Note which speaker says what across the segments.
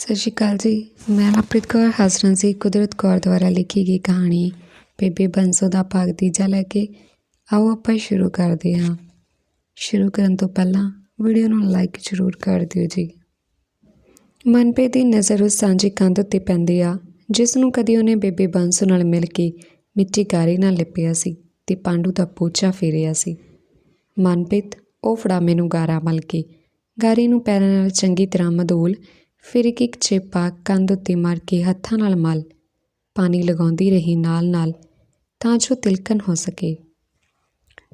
Speaker 1: ਸਤਿ ਸ਼੍ਰੀ ਅਕਾਲ ਜੀ। ਮੈਂ ਲਵਪ੍ਰੀਤ ਕੌਰ, ਹਾਜ਼ਰਾਂ ਸੀ ਕੁਦਰਤ ਕੌਰ ਦੁਆਰਾ ਲਿਖੀ ਗਈ ਕਹਾਣੀ ਬੇਬੇ ਬੰਸੋ ਦਾ ਭਾਗ ਤੀਜਾ ਲੈ ਕੇ। ਆਓ ਆਪਾਂ ਸ਼ੁਰੂ ਕਰਦੇ ਹਾਂ। ਸ਼ੁਰੂ ਕਰਨ ਤੋਂ ਪਹਿਲਾਂ ਵੀਡੀਓ ਨੂੰ ਲਾਈਕ ਜ਼ਰੂਰ ਕਰ ਦਿਓ ਜੀ। ਮਨਪ੍ਰੀਤ ਦੀ ਨਜ਼ਰ ਉਸ ਸਾਂਝੀ ਕੰਧ ਉੱਤੇ ਪੈਂਦੀ ਆ, ਜਿਸ ਨੂੰ ਕਦੀ ਉਹਨੇ ਬੇਬੇ ਬੰਸੋ ਨਾਲ ਮਿਲ ਕੇ ਮਿੱਟੀ ਗਾਰੇ ਨਾਲ ਲਿਪਿਆ ਸੀ ਤੇ ਪਾਂਡੂ ਦਾ ਪੋਚਾ ਫੇਰਿਆ ਸੀ। ਮਨਪ੍ਰੀਤ ਉਹ ਫੜਾ ਮੈਨੂੰ ਗਾਰਾ ਮਲ ਕੇ, ਗਾਰੇ ਨੂੰ ਪੈਰਾਂ ਨਾਲ ਚੰਗੀ ਤਰ੍ਹਾਂ ਮਧੋਲ ਫਿਰ ਇੱਕ ਇੱਕ ਚੇਪਾ ਕੰਧ ਉੱਤੇ ਮਾਰ ਕੇ ਹੱਥਾਂ ਨਾਲ ਮਲ। ਪਾਣੀ ਲਗਾਉਂਦੀ ਰਹੀ ਨਾਲ ਨਾਲ, ਤਾਂ ਜੋ ਤਿਲਕਣ ਹੋ ਸਕੇ।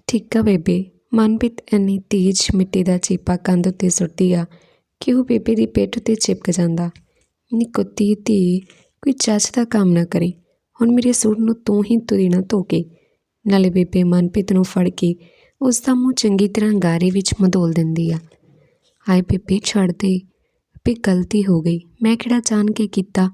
Speaker 1: ਠੀਕ ਆ ਬੇਬੇ, ਮਨਪ੍ਰੀਤ ਇੰਨੀ ਤੇਜ਼ ਮਿੱਟੀ ਦਾ ਚੇਪਾ ਕੰਧ ਉੱਤੇ ਸੁੱਟਦੀ ਆ ਕਿ ਉਹ ਬੇਬੇ ਦੀ ਪੇਟ ਉੱਤੇ ਚਿਪਕ ਜਾਂਦਾ? ਨੀ ਕੁੱਤੀ, ਧੀ, ਕੋਈ ਚੱਜ ਦਾ ਕੰਮ ਨਾ ਕਰੇ। ਹੁਣ ਮੇਰੇ ਸੂਟ ਨੂੰ ਤੂੰ ਹੀ ਤੁਰੀ ਧੋ ਕੇ ਨਾਲੇ ਬੇਬੇ ਮਨਪ੍ਰੀਤ ਨੂੰ ਫੜ ਕੇ ਉਸ ਦਾ ਮੂੰਹ ਚੰਗੀ ਤਰ੍ਹਾਂ ਗਾਰੇ ਵਿੱਚ ਮਧੋਲ ਦਿੰਦੀ ਆ। ਹਾਏ ਬੇਬੇ, ਛੱਡ ਦੇ। ਵੀ ਗਲਤੀ ਹੋ ਗਈ। ਮੈਂ ਕਿਹੜਾ ਜਾਣ ਕੇ ਕੀਤਾ?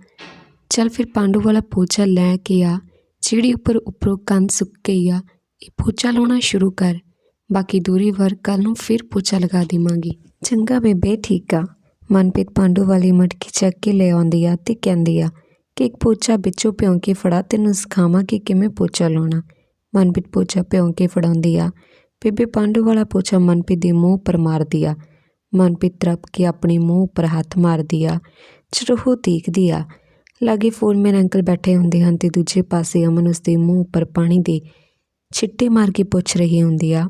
Speaker 1: ਚੱਲ ਫਿਰ ਪਾਂਡੂ ਵਾਲਾ ਪੋਚਾ ਲੈ ਕੇ ਆ। ਜਿਹੜੀ ਉੱਪਰ ਉੱਪਰੋਂ ਕੰਧ ਸੁੱਕ ਗਈ ਆ, ਇਹ ਪੋਚਾ ਲਾਉਣਾ ਸ਼ੁਰੂ ਕਰ। ਬਾਕੀ ਦੂਰੀ ਵਰ ਕੱਲ ਨੂੰ ਫਿਰ ਪੋਚਾ ਲਗਾ ਦੇਵਾਂਗੀ। ਚੰਗਾ ਬੇਬੇ, ਠੀਕ ਆ। ਮਨਪ੍ਰੀਤ ਪਾਂਡੂ ਵਾਲੀ ਮਟਕੀ ਚੱਕ ਕੇ ਲੈ ਆਉਂਦੀ ਆ ਤੇ ਕਹਿੰਦੀ ਆ, ਕਿ ਇੱਕ ਪੋਚਾ ਵਿੱਚੋਂ ਭਿਉਂ ਕੇ ਫੜਾ, ਤੈਨੂੰ ਸਿਖਾਵਾਂ ਕਿ ਕਿਵੇਂ ਪੋਚਾ ਲਾਉਣਾ? ਮਨਪ੍ਰੀਤ ਪੋਚਾ ਭਿਉਂ ਕੇ ਫੜਾਉਂਦੀ ਆ। ਬੇਬੇ ਪਾਂਡੂ ਵਾਲਾ ਪੋਚਾ ਮਨਪ੍ਰੀਤ ਦੇ ਮੂੰਹ ਪਰ ਮਾਰਦੀ ਆ। ਮਨਪ੍ਰੀਤ ਤਰਪ ਕੇ ਆਪਣੇ ਮੂੰਹ ਉੱਪਰ ਹੱਥ ਮਾਰਦੀ ਆ ਚਰੋਹ ਦੇਖਦੀ ਆ, ਲਾਗੇ ਫੋਨ ਫੋਰਮੈਨ ਅੰਕਲ ਬੈਠੇ ਹੁੰਦੇ ਹਨ ਤੇ ਦੂਜੇ ਪਾਸੇ ਅਮਨ ਉਸ ਦੇ ਮੂੰਹ ਉੱਪਰ ਪਾਣੀ ਦੇ ਛਿੱਟੇ ਮਾਰ ਕੇ ਪੁੱਛ ਰਹੀ ਹੁੰਦੀ ਆ,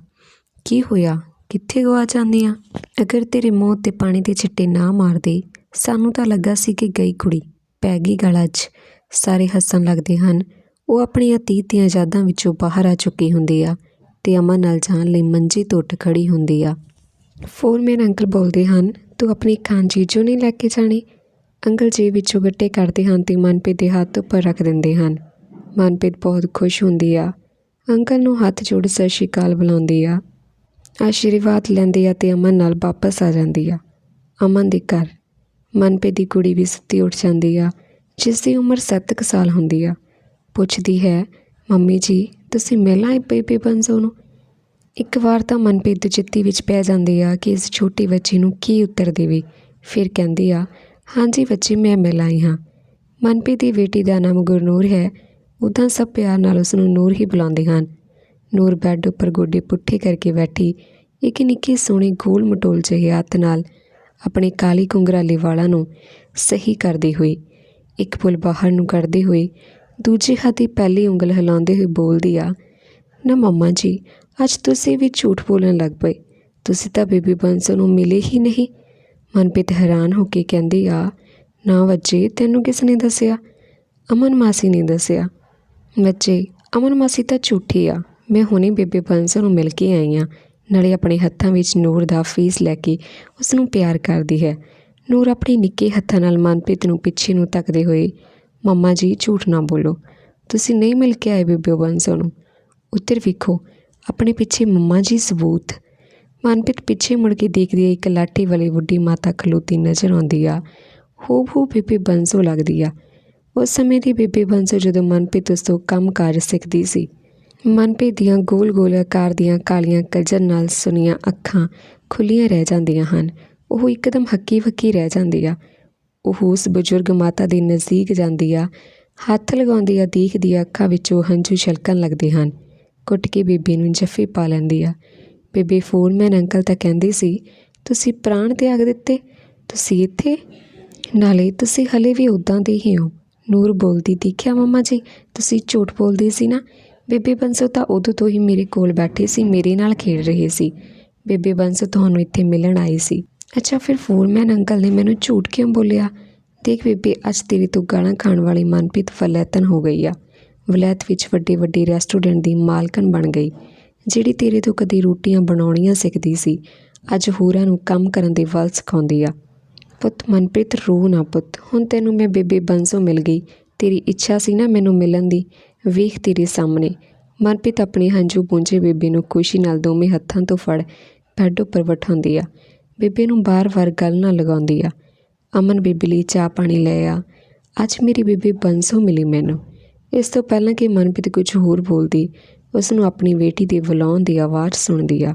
Speaker 1: ਕੀ ਹੋਇਆ? ਕਿੱਥੇ ਗਵਾ ਜਾਂਦੀ ਆ? ਅਗਰ ਤੇਰੇ ਮੂੰਹ ਤੇ ਪਾਣੀ ਦੇ ਛਿੱਟੇ ਨਾ ਮਾਰਦੇ, ਸਾਨੂੰ ਤਾਂ ਲੱਗਾ ਸੀ ਕਿ ਗਈ ਕੁੜੀ ਪੈ ਗਈ ਗਲਾ 'ਚ। ਸਾਰੇ ਹੱਸਣ ਲੱਗਦੇ ਹਨ। ਉਹ ਆਪਣੀ ਅਤੀਤ ਦੀਆਂ ਯਾਦਾਂ ਵਿੱਚੋਂ ਬਾਹਰ ਆ ਚੁੱਕੀ ਹੁੰਦੀ ਆ ਤੇ ਅਮਨ ਨਾਲ ਜਾਣ ਲਈ ਮੰਜੀ ਤੋਂ ਉੱਠ ਖੜੀ ਹੁੰਦੀ ਆ। ਫੋਰਮੈਨ ਅੰਕਲ ਬੋਲਦੇ ਹਨ, ਤੂੰ ਆਪਣੀ ਖਾਂ ਜੀਜੋ ਨਹੀਂ ਲੈ ਕੇ ਜਾਣੀ? ਅੰਕਲ ਜੀ ਵਿੱਚੋਂ ਗੱਟੇ ਕਰਦੇ ਹਨ ਤੇ ਮਨਪ੍ਰੀਤ ਦੇ ਹੱਥ ਉੱਪਰ ਰੱਖ ਦਿੰਦੇ ਹਨ। ਮਨਪ੍ਰੀਤ ਬਹੁਤ ਖੁਸ਼ ਹੁੰਦੀ ਆ। ਅੰਕਲ ਨੂੰ ਹੱਥ ਜੋੜ ਸਤਿ ਸ਼੍ਰੀ ਅਕਾਲ ਬੁਲਾਉਂਦੀ ਆ। ਆਸ਼ੀਰਵਾਦ ਲੈਂਦੀ ਆ ਤੇ ਅਮਨ ਨਾਲ ਵਾਪਸ ਆ ਜਾਂਦੀ ਆ। ਅਮਨ ਦੇ ਘਰ। ਮਨਪ੍ਰੀਤ ਦੀ ਕੁੜੀ ਵੀ ਸੁੱਤੀ ਉੱਠ ਜਾਂਦੀ ਆ, ਜਿਸ ਦੀ ਉਮਰ 7 ਕੁ ਸਾਲ ਹੁੰਦੀ ਆ। ਪੁੱਛਦੀ ਹੈ, ਮੰਮੀ ਜੀ, ਤੁਸੀਂ ਮਿਲ ਆਏ ਬੇਬੀ ਬੰਜ਼ੋ ਨੂੰ? ਇੱਕ ਵਾਰ ਤਾਂ ਮਨਪ੍ਰੀਤ ਚਿੱਤੀ ਵਿੱਚ ਪੈ ਜਾਂਦੀ ਆ ਕਿ ਇਸ ਛੋਟੀ ਬੱਚੀ ਨੂੰ ਕੀ ਉੱਤਰ ਦੇਵੇ। ਫਿਰ ਕਹਿੰਦੀ ਆ, ਹਾਂਜੀ ਬੱਚੇ, ਮੈਂ ਮਿਲ ਆਈ ਹਾਂ। ਮਨਪ੍ਰੀਤ ਦੀ ਬੇਟੀ ਦਾ ਨਾਮ ਗੁਰਨੂਰ ਹੈ। ਉਦਾਂ ਸਭ ਪਿਆਰ ਨਾਲ ਉਸ ਨੂੰ ਨੂਰ ਹੀ ਬੁਲਾਉਂਦੇ ਹਨ। ਨੂਰ ਬੈੱਡ ਉੱਪਰ ਗੋਡੇ ਪੁੱਠੇ ਕਰਕੇ ਬੈਠੀ, ਇੱਕ ਨਿੱਕੇ ਸੋਹਣੇ ਗੋਲ ਮਟੋਲ ਜਿਹੇ ਹੱਥ ਨਾਲ ਆਪਣੇ ਕਾਲੀ ਕੁੰਗਰਾਲੇ ਵਾਲਾਂ ਨੂੰ ਸਹੀ ਕਰਦੀ ਹੋਈ, ਇੱਕ ਫੁੱਲ ਬਾਹਰ ਨੂੰ ਕੱਢਦੇ ਹੋਏ ਦੂਜੇ ਹੱਥ ਦੀ ਪਹਿਲੀ ਉਂਗਲ ਹਿਲਾਉਂਦੇ ਹੋਏ ਬੋਲਦੀ ਆ, ਨਾ ਮੰਮਾ ਜੀ ਅੱਜ ਤੁਸੀਂ ਵੀ ਝੂਠ ਬੋਲਣ ਲੱਗ ਪਏ। ਤੁਸੀਂ ਤਾਂ ਬੇਬੀ ਬੰਸੋ ਨੂੰ ਮਿਲੇ ਹੀ ਨਹੀਂ। ਮਨਪ੍ਰੀਤ ਹੈਰਾਨ ਹੋ ਕੇ ਕਹਿੰਦੀ ਆ ਨਾ ਬੱਚੇ ਤੈਨੂੰ ਕਿਸ ਨੇ ਦੱਸਿਆ? ਅਮਨ ਮਾਸੀ ਨੇ ਦੱਸਿਆ ਬੱਚੇ ਅਮਨ ਮਾਸੀ ਤਾਂ ਝੂਠੀ ਆ। ਮੈਂ ਹੁਣੇ ਬੇਬੇ ਬੰਸੋ ਨੂੰ ਮਿਲ ਕੇ ਆਈ ਆ। ਨਾਲੇ ਆਪਣੇ ਹੱਥਾਂ ਵਿੱਚ ਨੂਰ ਦਾ ਫੀਸ ਲੈ ਕੇ ਉਸ ਨੂੰ ਪਿਆਰ ਕਰਦੀ ਹੈ। ਨੂਰ ਆਪਣੇ ਨਿੱਕੇ ਹੱਥਾਂ ਨਾਲ ਮਨਪ੍ਰੀਤ ਨੂੰ ਪਿੱਛੇ ਨੂੰ ਤੱਕਦੇ ਹੋਏ, ਮੰਮਾ ਜੀ, ਝੂਠ ਨਾ ਬੋਲੋ। ਤੁਸੀਂ ਨਹੀਂ ਮਿਲ ਕੇ ਆਏ ਬੇਬੇ ਬੰਸੋ ਨੂੰ। ਉੱਤਰ ਵੇਖੋ ਆਪਣੇ ਪਿੱਛੇ ਮੰਮਾ ਜੀ ਸਬੂਤ। ਮਨਪ੍ਰੀਤ ਪਿੱਛੇ ਮੁੜ ਕੇ ਦੇਖਦੀ ਹੈ ਇੱਕ ਲਾਠੀ ਵਾਲੀ ਬੁੱਢੀ ਮਾਤਾ ਖਲੋਤੀ ਨਜ਼ਰ ਆਉਂਦੀ ਆ। ਹੂ ਹੂ ਬੇਬੇ ਬੰਸੋ ਲੱਗਦੀ ਆ। ਉਸ ਸਮੇਂ ਦੀ ਬੇਬੇ ਬੰਸੋ ਜਦੋਂ ਮਨਪ੍ਰੀਤ ਉਸ ਤੋਂ ਕੰਮ ਕਾਰ ਸਿੱਖਦੀ ਸੀ, ਮਨਪ੍ਰੀਤ ਦੀਆਂ ਗੋਲ-ਗੋਲ ਆਕਾਰ ਦੀਆਂ ਕਾਲੀਆਂ ਕਜਰ ਨਾਲ ਸੁਨੀਆਂ ਅੱਖਾਂ ਖੁੱਲੀਆਂ ਰਹਿ ਜਾਂਦੀਆਂ ਹਨ। ਉਹ ਇੱਕਦਮ ਹੱਕੀ ਫੱਕੀ ਰਹਿ ਜਾਂਦੀ ਆ। ਉਹ ਉਸ ਬਜ਼ੁਰਗ ਮਾਤਾ ਦੇ ਨਜ਼ਦੀਕ ਜਾਂਦੀ ਆ। ਹੱਥ ਲਗਾਉਂਦੀ ਆ, ਦੇਖਦੀ ਆ, ਅੱਖਾਂ ਵਿੱਚੋਂ ਹੰਝੂ ਛਲਕਣ ਲੱਗਦੇ ਹਨ। ਕੁੱਟ ਕੇ ਬੇਬੇ ਨੂੰ ਜੱਫੀ ਪਾ ਲੈਂਦੀ ਆ। ਬੇਬੇ ਫੋਰਮੈਨ ਅੰਕਲ ਤਾਂ ਕਹਿੰਦੇ ਸੀ, ਤੁਸੀਂ ਪ੍ਰਾਣ ਤਿਆਗ ਦਿੱਤੇ, ਤੁਸੀਂ ਇੱਥੇ? ਨਾਲੇ ਤੁਸੀਂ ਹਲੇ ਵੀ ਉਦਾਂ ਦੇ ਹੀ ਹੋ। ਨੂਰ ਬੋਲਦੀ, ਦੇਖਿਆ ਮੰਮਾ ਜੀ, ਤੁਸੀਂ ਝੂਠ ਬੋਲਦੇ ਸੀ ਨਾ? ਬੇਬੇ ਬੰਸੋ ਤਾਂ ਉਦੋਂ ਤੋਂ ਹੀ ਮੇਰੇ ਕੋਲ ਬੈਠੇ ਸੀ, ਮੇਰੇ ਨਾਲ ਖੇਡ ਰਹੇ ਸੀ। ਬੇਬੇ ਬੰਸੋ ਤੁਹਾਨੂੰ ਇੱਥੇ ਮਿਲਣ ਆਏ ਸੀ। ਅੱਛਾ, ਫਿਰ ਫੋਰਮੈਨ ਅੰਕਲ ਨੇ ਮੈਨੂੰ ਝੂਠ ਕਿਉਂ ਬੋਲਿਆ? ਦੇਖ ਬੇਬੇ, ਅੱਜ ਤੇਰੇ ਤੋਂ ਗਾਣਾ ਖਾਣ ਵਾਲੀ ਮਨਪ੍ਰੀਤ ਫਲੈਤਨ ਹੋ ਗਈ ਆ। ਵਲੈਤ ਵਿੱਚ ਵੱਡੇ ਵੱਡੇ ਰੈਸਟੋਰੈਂਟ ਦੀ ਮਾਲਕਣ ਬਣ ਗਈ, ਜਿਹੜੀ ਤੇਰੇ ਤੋਂ ਕਦੇ ਰੋਟੀਆਂ ਬਣਾਉਣੀਆਂ ਸਿੱਖਦੀ ਸੀ। ਅੱਜ ਹੋਰਾਂ ਨੂੰ ਕੰਮ ਕਰਨ ਦੇ ਵੱਲ ਸਿਖਾਉਂਦੀ ਆ। ਪੁੱਤ, ਮਨਪ੍ਰੀਤ ਰੋ ਨਾ ਪੁੱਤ, ਹੁਣ ਤੈਨੂੰ ਮੈਂ ਬੇਬੇ ਬੰਸੋ ਮਿਲ ਗਈ। ਤੇਰੀ ਇੱਛਾ ਸੀ ਨਾ ਮੈਨੂੰ ਮਿਲਣ ਦੀ। ਵੇਖ ਤੇਰੇ ਸਾਹਮਣੇ। ਮਨਪ੍ਰੀਤ ਆਪਣੇ ਹੰਝੂ ਪੂੰਝੇ ਬੇਬੇ ਨੂੰ ਖੁਸ਼ੀ ਨਾਲ ਦੋਵੇਂ ਹੱਥਾਂ ਤੋਂ ਫੜ ਬੈੱਡ ਉੱਪਰ ਬਿਠਾਉਂਦੀ ਆ। ਬੇਬੇ ਨੂੰ ਬਾਰ-ਬਾਰ ਗੱਲ ਨਾ ਲਗਾਉਂਦੀ ਆ। ਅਮਨ ਬੇਬੇ ਲਈ ਚਾਹ ਪਾਣੀ ਲੈ ਆ। ਅੱਜ ਮੇਰੀ ਬੇਬੇ ਬੰਸੋ ਮਿਲੀ ਮੈਨੂੰ। ਇਸ ਤੋਂ ਪਹਿਲਾਂ ਕਿ ਮਨਪ੍ਰੀਤ ਕੁਝ ਹੋਰ ਬੋਲਦੀ ਉਸ ਨੂੰ ਆਪਣੀ ਬੇਟੀ ਦੇ ਬੁਲਾਉਣ ਦੀ ਆਵਾਜ਼ ਸੁਣਦੀ ਆ।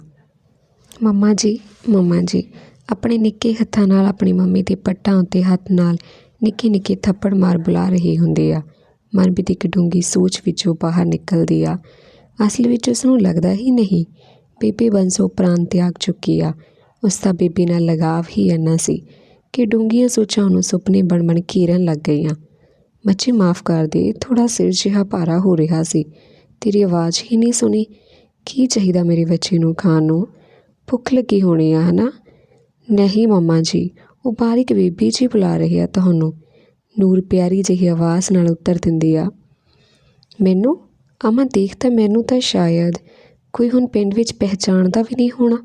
Speaker 1: ਮੰਮਾ ਜੀ ਮੰਮਾ ਜੀ, ਆਪਣੇ ਨਿੱਕੇ ਹੱਥਾਂ ਨਾਲ ਆਪਣੀ ਮੰਮੀ ਦੇ ਪੱਟਾਂ ਉੱਤੇ ਹੱਥ ਨਾਲ ਨਿੱਕੇ ਨਿੱਕੇ ਥੱਪੜ ਮਾਰ ਬੁਲਾ ਰਹੇ ਹੁੰਦੇ ਆ। ਮਨਪ੍ਰੀਤ ਇੱਕ ਡੂੰਗੀ ਸੋਚ ਵਿੱਚੋਂ ਬਾਹਰ ਨਿਕਲਦੀ ਆ। ਅਸਲ ਵਿੱਚ ਉਸ ਨੂੰ ਲੱਗਦਾ ਹੀ ਨਹੀਂ, ਬੀਬੀ ਬੰਸੋ ਪ੍ਰਾਣ ਤਿਆਗ ਚੁੱਕੀ ਆ। ਉਸ ਦਾ ਬੀਬੀ ਨਾਲ ਲਗਾਵ ਹੀ ਇੰਨਾ ਸੀ ਕਿ ਡੂੰਘੀਆਂ ਸੋਚਾਂ ਉਹਨੂੰ ਸੁਪਨੇ ਬਣ ਬਣ ਘੇਰਨ ਲੱਗ ਗਈਆਂ। ਬੱਚੇ ਮਾਫ ਕਰ ਦੇ ਥੋੜਾ ਸਿਰ ਜਿਹਾ ਭਾਰਾ ਹੋ ਰਿਹਾ ਸੀ। ਤੇਰੀ ਆਵਾਜ਼ ਹੀ ਨਹੀਂ ਸੁਣੀ। ਕੀ ਚਾਹੀਦਾ ਮੇਰੇ ਬੱਚੇ ਨੂੰ ਖਾਣ ਨੂੰ? ਭੁੱਖ ਲੱਗੀ ਹੋਣੀ ਆ, ਹਨਾ? ਨਹੀਂ ਮੰਮਾ ਜੀ, ਉਹ ਬਾਰੀਕ ਬੀਬੀ ਜੀ ਬੁਲਾ ਰਹੇ ਆ ਤੁਹਾਨੂੰ। ਨੂਰ ਪਿਆਰੀ ਜਿਹੀ ਆਵਾਜ਼ ਨਾਲ ਉੱਤਰ ਦਿੰਦੀ ਆ। ਮੈਨੂੰ? ਅਮਨ, ਦੇਖ ਤਾਂ ਮੈਨੂੰ ਤਾਂ ਸ਼ਾਇਦ ਕੋਈ ਹੁਣ ਪਿੰਡ ਵਿੱਚ ਪਹਿਚਾਣਦਾ ਵੀ ਨਹੀਂ ਹੋਣਾ।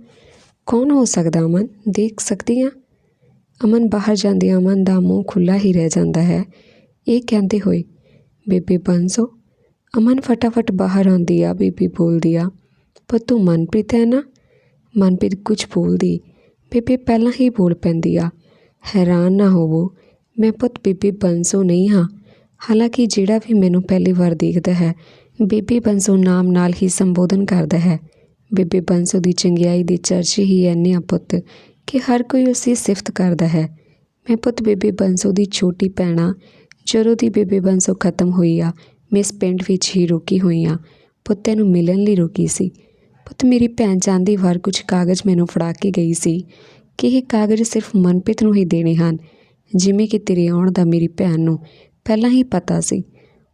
Speaker 1: ਕੌਣ ਹੋ ਸਕਦਾ ਅਮਨ? ਦੇਖ ਸਕਦੀ ਆ। ਅਮਨ ਬਾਹਰ ਜਾਂਦੀ ਅਮਨ ਦਾ ਮੂੰਹ ਖੁੱਲਾ ਹੀ ਰਹਿ ਜਾਂਦਾ ਹੈ। ਇਹ ਕਹਿੰਦੇ ਹੋਏ, ਬੇਬੇ ਬੰਸੋ ਅਮਨ ਫਟਾਫਟ ਬਾਹਰ ਆਉਂਦੀ ਆ, ਬੀਬੀ ਬੋਲਦੀ ਆ ਪਰ ਤੂੰ ਮਨਪ੍ਰੀਤ ਹੈ ਨਾ? ਮਨਪ੍ਰੀਤ ਕੁਝ ਬੋਲਦੀ, ਬੇਬੇ ਪਹਿਲਾਂ ਹੀ ਬੋਲ ਪੈਂਦੀ ਆ। ਹੈਰਾਨ ਨਾ ਹੋਵੋ, ਮੈਂ ਪੁੱਤ ਬੀਬੀ ਬੰਸੋ ਨਹੀਂ ਹਾਂ। ਹਾਲਾਂਕਿ ਜਿਹੜਾ ਵੀ ਮੈਨੂੰ ਪਹਿਲੀ ਵਾਰ ਦੇਖਦਾ ਹੈ, ਬੀਬੀ ਬੰਸੋ ਨਾਮ ਨਾਲ ਹੀ ਸੰਬੋਧਨ ਕਰਦਾ ਹੈ। ਬੀਬੀ ਬੰਸੋ ਦੀ ਚੰਗਿਆਈ ਦੇ ਚਰਚੇ ਹੀ ਐਨੇ ਆ ਪੁੱਤ ਕਿ ਹਰ ਕੋਈ ਉਸ ਦੀ ਸਿਫਤ ਕਰਦਾ ਹੈ। ਮੈਂ ਪੁੱਤ ਬੀਬੀ ਬੰਸੋ ਦੀ ਛੋਟੀ ਭੈਣਾ ਜਦੋਂ ਦੀ ਬੀਬੀ ਬੰਸੋ ਖਤਮ ਹੋਈ ਆ ਮੈਂ ਇਸ ਪਿੰਡ ਵਿੱਚ ਹੀ ਰੁਕੀ ਹੋਈ ਆ। ਪੁੱਤ ਤੈਨੂੰ ਮਿਲਣ ਲਈ ਰੁਕੀ ਸੀ। ਪੁੱਤ, ਮੇਰੀ ਭੈਣ ਜਾਂਦੀ ਵਾਰ ਕੁਝ ਕਾਗਜ਼ ਮੈਨੂੰ ਫੜਾ ਕੇ ਗਈ ਸੀ ਕਿ ਇਹ ਕਾਗਜ਼ ਸਿਰਫ ਮਨਪ੍ਰੀਤ ਨੂੰ ਹੀ ਦੇਣੇ ਹਨ। ਜਿਵੇਂ ਕਿ ਤੇਰੇ ਆਉਣ ਦਾ ਮੇਰੀ ਭੈਣ ਨੂੰ ਪਹਿਲਾਂ ਹੀ ਪਤਾ ਸੀ।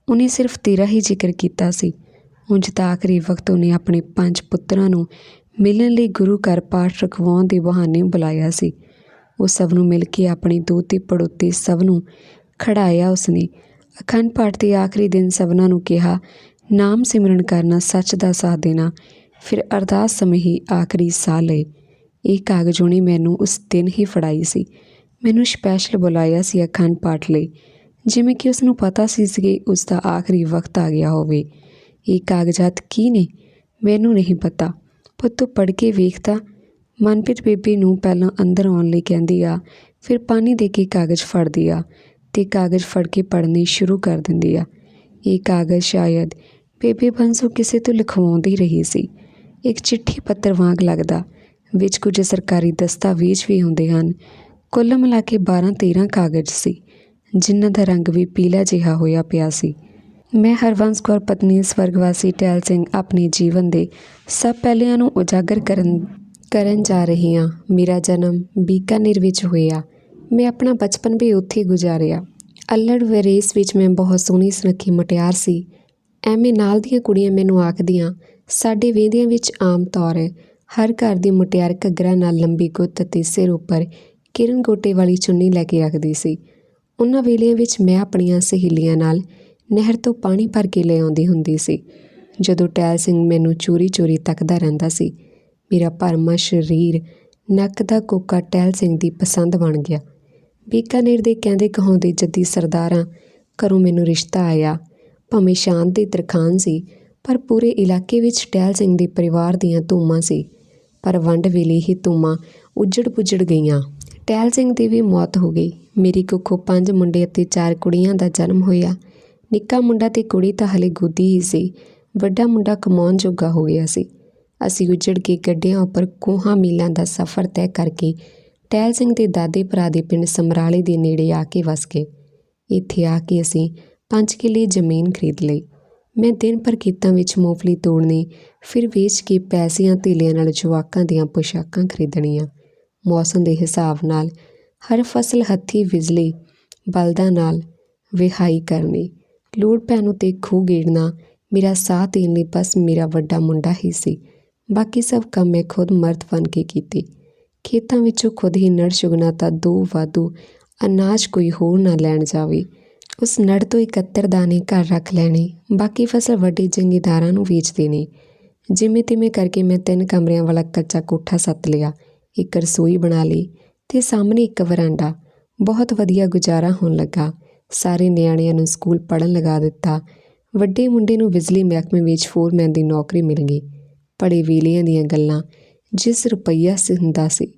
Speaker 1: ਉਹਨੇ ਸਿਰਫ ਤੇਰਾ ਹੀ ਜ਼ਿਕਰ ਕੀਤਾ ਸੀ। ਉਂਝ ਤਾਂ ਆਖਰੀ ਵਕਤ ਉਹਨੇ ਆਪਣੇ ਪੰਜ ਪੁੱਤਰਾਂ ਨੂੰ ਮਿਲਣ ਲਈ ਗੁਰੂ ਘਰ ਪਾਠ ਰਖਵਾਉਣ ਦੇ ਬਹਾਨੇ ਬੁਲਾਇਆ ਸੀ। ਉਹ ਸਭ ਨੂੰ ਮਿਲ ਕੇ ਆਪਣੀ ਦੋਤੀ ਪੜੋਤੇ ਸਭ ਨੂੰ ਖੜਾਇਆ ਉਸਨੇ। ਅਖੰਡ ਪਾਠ ਦੇ ਆਖਰੀ ਦਿਨ ਸਭਨਾਂ ਨੂੰ ਕਿਹਾ, ਨਾਮ ਸਿਮਰਨ ਕਰਨਾ ਸੱਚ ਦਾ ਸਾਥ ਦੇਣਾ। ਫਿਰ ਅਰਦਾਸ ਸਮੇਂ ਹੀ ਆਖਰੀ ਸਾਹ ਲਏ। ਇਹ ਕਾਗਜ਼ ਉਹਨੇ ਮੈਨੂੰ ਉਸ ਦਿਨ ਹੀ ਫੜਾਈ ਸੀ। ਮੈਨੂੰ ਸਪੈਸ਼ਲ ਬੁਲਾਇਆ ਸੀ ਅਖੰਡ ਪਾਠ ਲਈ, ਜਿਵੇਂ ਕਿ ਉਸ ਨੂੰ ਪਤਾ ਸੀ ਕਿ ਉਸ ਦਾ ਆਖਰੀ ਵਕਤ ਆ ਗਿਆ ਹੋਵੇ। ਇਹ ਕਾਗਜ਼ਾਤ ਕੀ ਨੇ? ਮੈਨੂੰ ਨਹੀਂ ਪਤਾ। ਪਰ ਤੂੰ ਪੜ੍ਹ ਕੇ ਵੇਖਦਾ ਮਨਪ੍ਰੀਤ ਬੀਬੀ ਨੂੰ ਪਹਿਲਾਂ ਅੰਦਰ ਆਉਣ ਲਈ ਕਹਿੰਦੀ ਆ, ਫਿਰ ਪਾਣੀ ਦੇ ਕੇ ਕਾਗਜ਼ ਫੜਦੀ ਆ। ਅਤੇ ਕਾਗਜ਼ ਫੜ ਕੇ ਪੜ੍ਹਨੀ ਸ਼ੁਰੂ ਕਰ ਦਿੰਦੀ ਆ। ਇਹ ਕਾਗਜ਼ ਸ਼ਾਇਦ ਬੇਬੀ ਬੰਸੋ ਕਿਸੇ ਤੋਂ ਲਿਖਵਾਉਂਦੀ ਰਹੀ ਸੀ। ਇੱਕ ਚਿੱਠੀ ਪੱਤਰ ਵਾਂਗ ਲੱਗਦਾ, ਵਿੱਚ ਕੁਝ ਸਰਕਾਰੀ ਦਸਤਾਵੇਜ਼ ਵੀ ਹੁੰਦੇ ਹਨ। ਕੁੱਲ ਮਿਲਾ ਕੇ 12 13 ਕਾਗਜ਼ ਸੀ, ਜਿਨ੍ਹਾਂ ਦਾ ਰੰਗ ਵੀ ਪੀਲਾ ਜਿਹਾ ਹੋਇਆ ਪਿਆ ਸੀ। ਮੈਂ ਹਰਵੰਸ ਕੌਰ ਪਤਨੀ ਸਵਰਗਵਾਸੀ ਟੈਲ ਸਿੰਘ ਆਪਣੇ ਜੀਵਨ ਦੇ ਸਭ ਪਹਿਲਿਆਂ ਨੂੰ ਉਜਾਗਰ ਕਰਨ ਕਰਨ ਜਾ ਰਹੀ ਹਾਂ। ਮੇਰਾ ਜਨਮ ਬੀਕਾਨੇਰ ਵਿੱਚ ਹੋਇਆ। ਮੈਂ ਆਪਣਾ ਬਚਪਨ ਵੀ ਉੱਥੇ ਗੁਜ਼ਾਰਿਆ। ਅੱਲੜ ਵਰੇਸ ਵਿੱਚ ਮੈਂ ਬਹੁਤ ਸੋਹਣੀ ਸੁਨੱਖੀ ਮਟਿਆਰ ਸੀ। ਐਵੇਂ ਨਾਲ ਦੀਆਂ ਕੁੜੀਆਂ ਮੈਨੂੰ ਆਖਦੀਆਂ, ਸਾਡੇ ਵੇਦਿਆਂ ਵਿੱਚ ਆਮ ਤੌਰ ਹਰ ਘਰ ਦੀ ਮੁਟਿਆਰ ਘੱਗਰਾ ਨਾਲ ਲੰਬੀ ਗੁੱਤ ਅਤੇ ਸਿਰ ਉੱਪਰ ਕਿਰਨ ਗੋਟੇ ਵਾਲੀ ਚੁੰਨੀ ਲੈ ਕੇ ਰੱਖਦੀ ਸੀ। ਉਹਨਾਂ ਵੇਲਿਆਂ ਵਿੱਚ ਮੈਂ ਆਪਣੀਆਂ ਸਹੇਲੀਆਂ ਨਾਲ ਨਹਿਰ ਤੋਂ ਪਾਣੀ ਭਰ ਕੇ ਲੈ ਆਉਂਦੀ ਹੁੰਦੀ ਸੀ। ਜਦੋਂ ਟੈਲ ਸਿੰਘ ਮੈਨੂੰ ਚੋਰੀ-ਚੋਰੀ ਤੱਕਦਾ ਰਹਿੰਦਾ ਸੀ, ਮੇਰਾ ਭਰਮਾ ਸਰੀਰ ਨੱਕ ਦਾ ਕੋਕਾ ਟੈਲ ਸਿੰਘ ਦੀ ਪਸੰਦ ਬਣ ਗਿਆ। ਬੀਕਾਨੇਰ ਦੇ ਕਹਿੰਦੇ ਕਹਾਉਂਦੇ ਜੱਦੀ ਸਰਦਾਰਾਂ, ਘਰੋਂ ਮੈਨੂੰ ਰਿਸ਼ਤਾ ਆਇਆ। ਭਾਵੇਂ ਸ਼ਾਂਤ ਦੀ ਤਰਖਾਨ ਸੀ, ਪਰ ਪੂਰੇ ਇਲਾਕੇ ਵਿੱਚ ਟਹਿਲ ਸਿੰਘ ਦੇ ਪਰਿਵਾਰ ਦੀਆਂ ਧੂਮਾਂ ਸੀ। ਪਰ ਵੰਡ ਵੇਲੇ ਹੀ ਧੂਮਾਂ ਉੱਜੜ ਪੁੱਜੜ ਗਈਆਂ। ਟਹਿਲ ਸਿੰਘ ਦੀ ਵੀ ਮੌਤ ਹੋ ਗਈ। ਮੇਰੀ ਕੁੱਖੋਂ ਪੰਜ ਮੁੰਡੇ ਅਤੇ ਚਾਰ ਕੁੜੀਆਂ ਦਾ ਜਨਮ ਹੋਇਆ। ਨਿੱਕਾ ਮੁੰਡਾ ਤੇ ਕੁੜੀ ਤਾਂ ਹਲੇ ਗੋਦੀ ਹੀ ਸੀ। ਵੱਡਾ ਮੁੰਡਾ ਕਮਾਉਣ ਜੋਗਾ ਹੋ ਗਿਆ ਸੀ। ਅਸੀਂ ਉੱਜੜ ਕੇ ਗੱਡਿਆਂ ਉੱਪਰ ਕੋਹਾਂ ਮੀਲਾਂ ਦਾ ਸਫ਼ਰ ਤੈਅ ਕਰਕੇ ਟਹਿਲ ਸਿੰਘ ਦੇ ਦਾਦੇ ਭਰਾ ਦੇ ਪਿੰਡ ਸਮਰਾਲੇ ਦੇ ਨੇੜੇ ਆ ਕੇ ਵਸ ਗਏ। ਇੱਥੇ ਆ ਕੇ ਅਸੀਂ ਪੰਜ ਕਿੱਲੇ ਜ਼ਮੀਨ ਖਰੀਦ ਲਈ। ਮੈਂ ਦਿਨ ਭਰ ਖੇਤਾਂ ਵਿੱਚ ਮੂੰਗਫਲੀ ਤੋੜਨੀ, ਫਿਰ ਵੇਚ ਕੇ ਪੈਸਿਆਂ ਧੇਲਿਆਂ ਨਾਲ ਜਵਾਕਾਂ ਦੀਆਂ ਪੋਸ਼ਾਕਾਂ ਖਰੀਦਣੀਆਂ। ਮੌਸਮ ਦੇ ਹਿਸਾਬ ਨਾਲ ਹਰ ਫਸਲ ਹੱਥੀ ਬਿਜਲੀ ਬਲਦਾਂ ਨਾਲ ਵਿਹਾਈ ਕਰਨੀ, ਲੋੜ ਪੈਣ ਉਤੇ ਖੂਹ ਗੇੜਨਾ, ਮੇਰਾ ਸਾਥ ਦੇਣ ਲਈ ਬਸ ਮੇਰਾ ਵੱਡਾ ਮੁੰਡਾ ਹੀ ਸੀ। ਬਾਕੀ ਸਭ ਕੰਮ ਮੈਂ ਖੁਦ ਮਰਦ ਬਣ ਕੇ ਕੀਤੀ। ਖੇਤਾਂ ਵਿੱਚੋਂ ਖੁਦ ਹੀ ਨੜ ਚੁਗਣਾ ਤਾਂ ਦੋ ਵਾਧੂ, ਅਨਾਜ ਕੋਈ ਹੋਰ ਨਾ ਲੈਣ ਜਾਵੇ। ਉਸ ਨੜ ਤੋਂ 71 ਦਾਣੇ ਘਰ ਰੱਖ ਲੈਣੇ, ਬਾਕੀ ਫਸਲ ਵੱਡੇ ਜੰਗੀਦਾਰਾਂ ਨੂੰ ਵੇਚ ਦੇਣੀ। ਜਿਵੇਂ ਤਿਵੇਂ ਕਰਕੇ ਮੈਂ ਤਿੰਨ ਕਮਰਿਆਂ ਵਾਲਾ ਕੱਚਾ ਕੋਠਾ ਸੱਤ ਲਿਆ, ਇੱਕ ਰਸੋਈ ਬਣਾ ਲਈ ਤੇ ਸਾਹਮਣੇ ਇੱਕ ਵਰਾਂਡਾ। ਬਹੁਤ ਵਧੀਆ ਗੁਜ਼ਾਰਾ ਹੋਣ ਲੱਗਾ। ਸਾਰੇ ਨਿਆਣਿਆਂ ਨੂੰ ਸਕੂਲ ਪੜਨ ਲਗਾ ਦਿੱਤਾ। ਵੱਡੇ ਮੁੰਡੇ ਨੂੰ ਬਿਜਲੀ ਮਹਿਕਮੇ ਵਿੱਚ ਫੋਰਮੈਨ ਦੀ ਨੌਕਰੀ ਮਿਲ ਗਈ। ਪੜੇ ਵੇਲਿਆਂ ਦੀਆਂ ਗੱਲਾਂ। ਜਿਸ ਰੁਪਈਆ ਸੀ ਹੁੰਦਾ ਸੀ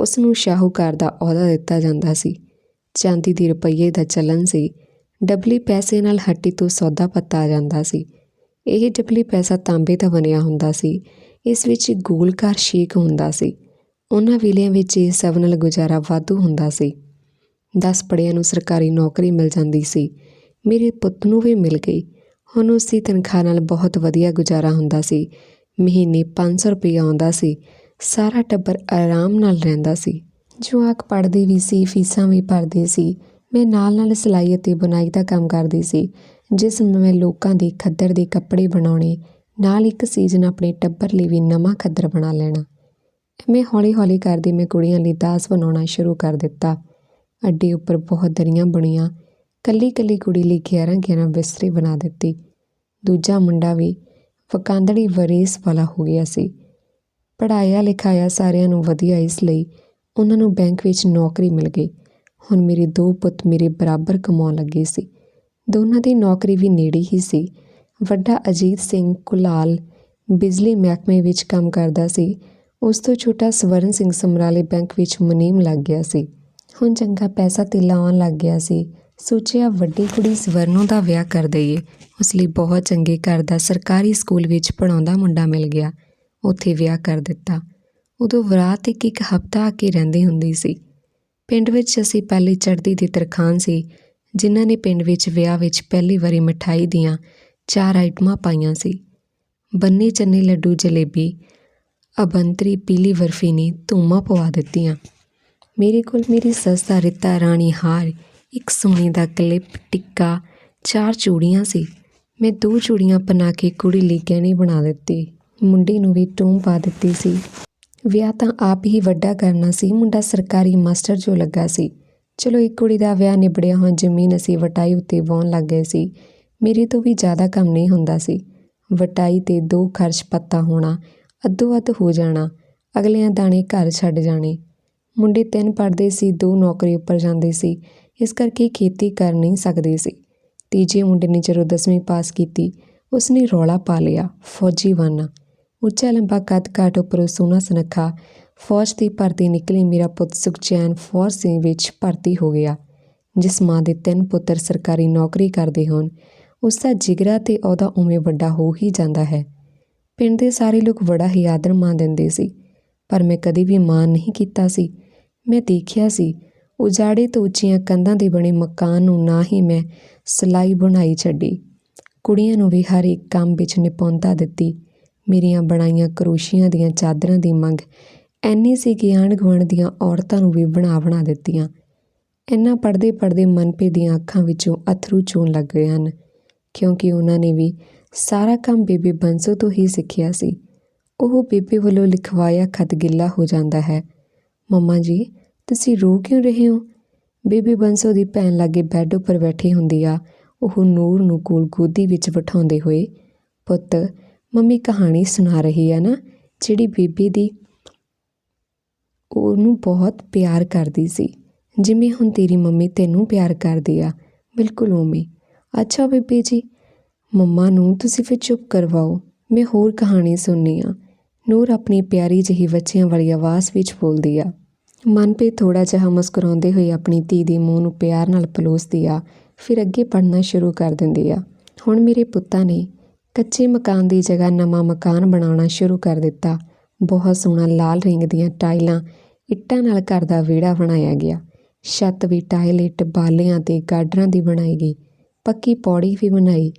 Speaker 1: ਉਸ ਨੂੰ ਸ਼ਾਹੂਕਾਰ ਦਾ ਅਹੁਦਾ ਦਿੱਤਾ ਜਾਂਦਾ ਸੀ। ਚਾਂਦੀ ਦੀ ਰੁਪਈਏ ਦਾ ਚੱਲਣ ਸੀ, ਡਬਲੀ ਪੈਸੇ ਨਾਲ ਹੱਟੀ ਤੋਂ ਸੌਦਾ ਪੱਤਾ ਆ ਜਾਂਦਾ ਸੀ। ਇਹ ਡਬਲੀ ਪੈਸਾ ਤਾਂਬੇ ਦਾ ਬਣਿਆ ਹੁੰਦਾ ਸੀ, ਇਸ ਵਿੱਚ ਗੋਲਕਾਰ ਸ਼ੇਕ ਹੁੰਦਾ ਸੀ। ਉਹਨਾਂ ਵੇਲਿਆਂ ਵਿੱਚ ਇਹ ਸਭ ਨਾਲ ਗੁਜ਼ਾਰਾ ਵਾਧੂ ਹੁੰਦਾ ਸੀ। ਦਸ ਪੜ੍ਹਿਆਂ ਨੂੰ ਸਰਕਾਰੀ ਨੌਕਰੀ ਮਿਲ ਜਾਂਦੀ ਸੀ। ਮੇਰੇ ਪੁੱਤ ਨੂੰ ਵੀ ਮਿਲ ਗਈ। ਹੁਣ ਉਸ ਦੀ ਤਨਖਾਹ ਨਾਲ ਬਹੁਤ ਵਧੀਆ ਗੁਜ਼ਾਰਾ ਹੁੰਦਾ ਸੀ। ਮਹੀਨੇ 500 ਰੁਪਏ ਆਉਂਦਾ ਸੀ। ਸਾਰਾ ਟੱਬਰ ਆਰਾਮ ਨਾਲ ਰਹਿੰਦਾ ਸੀ। ਜਵਾਕ ਪੜ੍ਹਦੇ ਵੀ ਸੀ, ਫੀਸਾਂ ਵੀ ਭਰਦੇ ਸੀ। ਮੈਂ ਨਾਲ ਨਾਲ ਸਿਲਾਈ ਅਤੇ ਬੁਣਾਈ ਦਾ ਕੰਮ ਕਰਦੀ ਸੀ, ਜਿਸ ਨੂੰ ਮੈਂ ਲੋਕਾਂ ਦੇ ਖੱਦਰ ਦੇ ਕੱਪੜੇ ਬਣਾਉਣੇ, ਨਾਲ ਇੱਕ ਸੀਜ਼ਨ ਆਪਣੇ ਟੱਬਰ ਲਈ ਵੀ ਨਵਾਂ ਖੱਦਰ ਬਣਾ ਲੈਣਾ। ਮੈਂ ਹੌਲੀ ਹੌਲੀ ਕਰਦੀ ਮੈਂ ਕੁੜੀਆਂ ਲਈ ਦਾਸ ਬਣਾਉਣਾ ਸ਼ੁਰੂ ਕਰ ਦਿੱਤਾ। ਅੱਡੇ ਉੱਪਰ ਬਹੁਤ ਦਰੀਆਂ ਬਣੀਆਂ। ਕੱਲੀ ਕੱਲੀ ਕੁੜੀ ਲਈ 11 11 ਬਿਸਤਰੇ ਬਣਾ ਦਿੱਤੀ। ਦੂਜਾ ਮੁੰਡਾ ਵੀ ਵਕਾਂਦੜੀ ਵਰੇਸ ਵਾਲਾ ਹੋ ਗਿਆ ਸੀ। ਪੜਾਇਆ ਲਿਖਾਇਆ ਸਾਰਿਆਂ ਨੂੰ ਵਧੀਆ ਇਸ ਲਈ ਉਹਨਾਂ ਨੂੰ ਬੈਂਕ ਵਿੱਚ ਨੌਕਰੀ ਮਿਲ ਗਈ। ਹੁਣ ਮੇਰੇ ਦੋ ਪੁੱਤ ਮੇਰੇ ਬਰਾਬਰ ਕਮਾਉਣ ਲੱਗੇ ਸੀ। ਦੋਨਾਂ ਦੀ ਨੌਕਰੀ ਵੀ ਨੇੜੇ ਹੀ ਸੀ। ਵੱਡਾ ਅਜੀਤ ਸਿੰਘ ਕੁਲਾਲ ਬਿਜਲੀ ਮਹਿਕਮੇ ਵਿੱਚ ਕੰਮ ਕਰਦਾ ਸੀ। ਉਸ ਤੋਂ ਛੋਟਾ ਸਵਰਨ ਸਿੰਘ ਸਮਰਾਲੇ ਬੈਂਕ ਵਿੱਚ ਮੁਨੀਮ ਲੱਗ ਗਿਆ ਸੀ। ਹੁਣ ਚੰਗਾ ਪੈਸਾ ਧੇਲਾ ਆਉਣ ਲੱਗ ਗਿਆ ਸੀ। ਸੋਚਿਆ ਵੱਡੀ ਕੁੜੀ ਸਵਰਨੋ ਦਾ ਵਿਆਹ ਕਰ ਦਈਏ। ਉਸ ਲਈ ਬਹੁਤ ਚੰਗੇ ਘਰ ਦਾ ਸਰਕਾਰੀ ਸਕੂਲ ਵਿੱਚ ਪੜਾਉਂਦਾ ਮੁੰਡਾ ਮਿਲ ਗਿਆ। ਉੱਥੇ ਵਿਆਹ ਕਰ ਦਿੱਤਾ। ਉਦੋਂ ਵਰਾਤ ਇੱਕ ਇੱਕ ਹਫਤਾ ਆ ਕੇ ਰਹਿੰਦੀ ਹੁੰਦੀ ਸੀ। ਪਿੰਡ ਵਿੱਚ ਅਸੀਂ ਪਹਿਲੀ ਚੜ੍ਹਦੀ ਦੀ ਤਰਖਾਨ ਸੀ, ਜਿਨ੍ਹਾਂ ਨੇ ਪਿੰਡ ਵਿੱਚ ਵਿਆਹ ਵਿੱਚ ਪਹਿਲੀ ਵਾਰੀ ਮਠਾਈ ਦੀਆਂ ਚਾਰ ਆਈਟਮਾਂ ਪਾਈਆਂ ਸੀ। ਬੰਨੀ ਚੰਨੇ, ਲੱਡੂ, ਜਲੇਬੀ, ਅਬੰਤਰੀ, ਪੀਲੀ ਬਰਫੀ ਨੇ ਧੂਮਾਂ ਪਵਾ ਦਿੱਤੀਆਂ। ਮੇਰੇ ਕੋਲ ਮੇਰੀ ਸੱਸ ਦਾ ਰਿੱਤਾ ਰਾਣੀ ਹਾਰ ਇੱਕ ਸੋਨੇ ਦਾ ਕਲਿੱਪ, ਟਿੱਕਾ, ਚਾਰ ਚੂੜੀਆਂ ਸੀ। ਮੈਂ ਦੋ ਚੂੜੀਆਂ ਬਣਾ ਕੇ ਕੁੜੀ ਲਈ ਗਹਿਣੇ ਬਣਾ ਦਿੱਤੇ। ਮੁੰਡੇ ਨੂੰ ਵੀ ਟੂਮ ਪਾ ਦਿੱਤੀ ਸੀ। ਵਿਆਹ ਤਾਂ ਆਪ ਹੀ ਵੱਡਾ ਕਰਨਾ ਸੀ। ਮੁੰਡਾ ਸਰਕਾਰੀ ਮਾਸਟਰ ਜੋ ਲੱਗਾ ਸੀ। ਚਲੋ, ਇੱਕ ਕੁੜੀ ਦਾ ਵਿਆਹ ਨਿਬੜਿਆ ਹੋਇਆ ਜ਼ਮੀਨ ਅਸੀਂ ਵਟਾਈ ਉੱਤੇ ਵਾਉਣ ਲੱਗ ਗਏ ਸੀ। ਮੇਰੇ ਤੋਂ ਵੀ ਜ਼ਿਆਦਾ ਕੰਮ ਨਹੀਂ ਹੁੰਦਾ ਸੀ। ਵਟਾਈ ਤੇ ਦੋ ਖਰਚ ਪੱਤਾ ਹੋਣਾ, ਅੱਧੋ ਅੱਧ ਹੋ ਜਾਣਾ, ਅਗਲਿਆਂ ਦਾਣੇ ਘਰ ਛੱਡ ਜਾਣੇ। ਮੁੰਡੇ ਤਿੰਨ ਪੜ੍ਹਦੇ ਸੀ, ਦੋ ਨੌਕਰੀ ਉੱਪਰ ਜਾਂਦੇ ਸੀ। ਇਸ ਕਰਕੇ ਖੇਤੀ ਕਰ ਨਹੀਂ ਸਕਦੇ ਸੀ। ਤੀਜੇ ਮੁੰਡੇ ਨੇ ਜਦੋਂ 10ਵੀਂ ਪਾਸ ਕੀਤੀ, ਉਸਨੇ ਰੌਲਾ ਪਾ ਲਿਆ, ਫੌਜੀ ਬਣਨਾ ਉੱਚਾ ਲੰਬਾ ਕੱਦ ਕਾਠ ਉੱਪਰੋਂ ਸੋਹਣਾ ਸੁਨੱਖਾ, ਫੌਜ ਦੀ ਭਰਤੀ ਨਿਕਲੀ ਮੇਰਾ ਪੁੱਤ ਸੁਖਚੈਨ ਫੌਜ ਸਿੰਘ ਵਿੱਚ ਭਰਤੀ ਹੋ ਗਿਆ, ਜਿਸ ਮਾਂ ਦੇ ਤਿੰਨ ਪੁੱਤਰ ਸਰਕਾਰੀ ਨੌਕਰੀ ਕਰਦੇ ਹੋਣ, ਉਸ ਦਾ ਜਿਗਰਾ ਤੇ ਉਹਦਾ ਉਵੇਂ ਵੱਡਾ ਹੋ ਹੀ ਜਾਂਦਾ ਹੈ। ਪਿੰਡ ਦੇ ਸਾਰੇ ਲੋਕ ਬੜਾ ਹੀ ਆਦਰ ਮਾਣ ਦਿੰਦੇ ਸੀ, ਪਰ ਮੈਂ ਕਦੇ ਵੀ ਮਾਣ ਨਹੀਂ ਕੀਤਾ ਸੀ। ਮੈਂ ਦੇਖਿਆ ਸੀ ਉਜਾੜੇ ਤੋਂ ਉੱਚੀਆਂ ਕੰਧਾਂ ਦੇ ਬਣੇ ਮਕਾਨ ਨੂੰ ਨਾ ਹੀ ਮੈਂ ਸਿਲਾਈ ਬੁਣਾਈ ਛੱਡੀ। ਕੁੜੀਆਂ ਨੂੰ ਵੀ ਹਰ ਇੱਕ ਕੰਮ ਵਿੱਚ ਨਿਪੁੰਨਤਾ ਦਿੱਤੀ। ਮੇਰੀਆਂ ਬਣਾਈਆਂ ਕਰੋਸ਼ੀਆਂ ਦੀਆਂ ਚਾਦਰਾਂ ਦੀ ਮੰਗ, ਐਨੀ ਸੀ ਕਿ ਆਂਢ ਗੁਆਂਢ ਦੀਆਂ ਔਰਤਾਂ ਨੂੰ ਵੀ ਬਣਾ ਬਣਾ ਦਿੱਤੀਆਂ। ਇੰਨਾ ਪੜਦੇ ਪੜਦੇ ਮਨਪੇ ਦੀਆਂ ਅੱਖਾਂ ਵਿੱਚੋਂ ਅਥਰੂ ਚੋਣ ਲੱਗ ਗਏ ਹਨ, ਕਿਉਂਕਿ ਉਹਨਾਂ ਨੇ ਵੀ ਸਾਰਾ ਕੰਮ ਬੀਬੀ ਬੰਸੋ ਤੋਂ ਹੀ ਸਿੱਖਿਆ ਸੀ। ਉਹ ਬੀਬੀ ਵੱਲੋਂ ਲਿਖਵਾਇਆ ਖਤ ਗਿੱਲਾ ਹੋ ਜਾਂਦਾ ਹੈ। ਮੰਮਾ ਜੀ ਤੁਸੀਂ ਰੋ ਕਿਉਂ ਰਹੇ ਹੋ? ਬੇਬੇ ਬੰਸੋ ਦੀ ਭੈਣ ਲਾਗੇ ਬੈੱਡ ਉੱਪਰ ਬੈਠੀ ਹੁੰਦੀ ਆ। ਉਹ ਨੂਰ ਨੂੰ ਕੋਲ ਗੋਦੀ ਵਿੱਚ ਬਿਠਾਉਂਦੇ ਹੋਏ, ਪੁੱਤ, ਮੰਮੀ ਕਹਾਣੀ ਸੁਣਾ ਰਹੀ ਆ ਨਾ, ਜਿਹੜੀ ਬੇਬੇ ਦੀ ਉਹਨੂੰ ਬਹੁਤ ਪਿਆਰ ਕਰਦੀ ਸੀ। ਜਿਵੇਂ ਹੁਣ ਤੇਰੀ ਮੰਮੀ ਤੈਨੂੰ ਪਿਆਰ ਕਰਦੀ ਆ। ਬਿਲਕੁਲ ਉਵੇਂ। ਅੱਛਾ ਬੇਬੇ ਜੀ, ਮੰਮਾ ਨੂੰ ਤੁਸੀਂ ਫਿਰ ਚੁੱਪ ਕਰਵਾਓ। ਮੈਂ ਹੋਰ ਕਹਾਣੀ ਸੁਣਨੀ ਆ। ਨੂਰ ਆਪਣੀ ਪਿਆਰੀ ਜਿਹੀ ਬੱਚਿਆਂ ਵਾਲੀ ਆਵਾਜ਼ ਵਿੱਚ ਬੋਲਦੀ ਆ। ਮਨਪ੍ਰੀਤ ਥੋੜਾ ਜਿਹਾ ਮੁਸਕਰਾਉਂਦੇ ਹੋਏ ਆਪਣੀ ਧੀ ਦੇ ਮੂੰਹ ਨੂੰ ਪਿਆਰ ਨਾਲ ਪਲੋਸਦੀ ਆ, ਫਿਰ ਅੱਗੇ ਪੜ੍ਹਨਾ ਸ਼ੁਰੂ ਕਰ ਦਿੰਦੀ ਆ। ਹੁਣ ਮੇਰੇ ਪੁੱਤਾਂ ਨੇ ਕੱਚੇ ਮਕਾਨ ਦੀ ਜਗ੍ਹਾ ਨਵਾਂ ਮਕਾਨ ਬਣਾਉਣਾ ਸ਼ੁਰੂ ਕਰ ਦਿੱਤਾ। ਬਹੁਤ ਸੋਹਣਾ ਲਾਲ ਰੰਗ ਦੀਆਂ ਟਾਈਲਾਂ, ਇੱਟਾਂ ਨਾਲ ਘਰ ਦਾ ਵਿਹੜਾ ਬਣਾਇਆ ਗਿਆ। ਛੱਤ ਵੀ ਟਾਇਲ, ਇੱਟ ਬਾਲਿਆਂ ਤੇ ਗਾਡਰਾਂ ਦੀ ਬਣਾਈ ਗਈ। ਪੱਕੀ ਪੌੜੀ ਵੀ ਬਣਾਈ,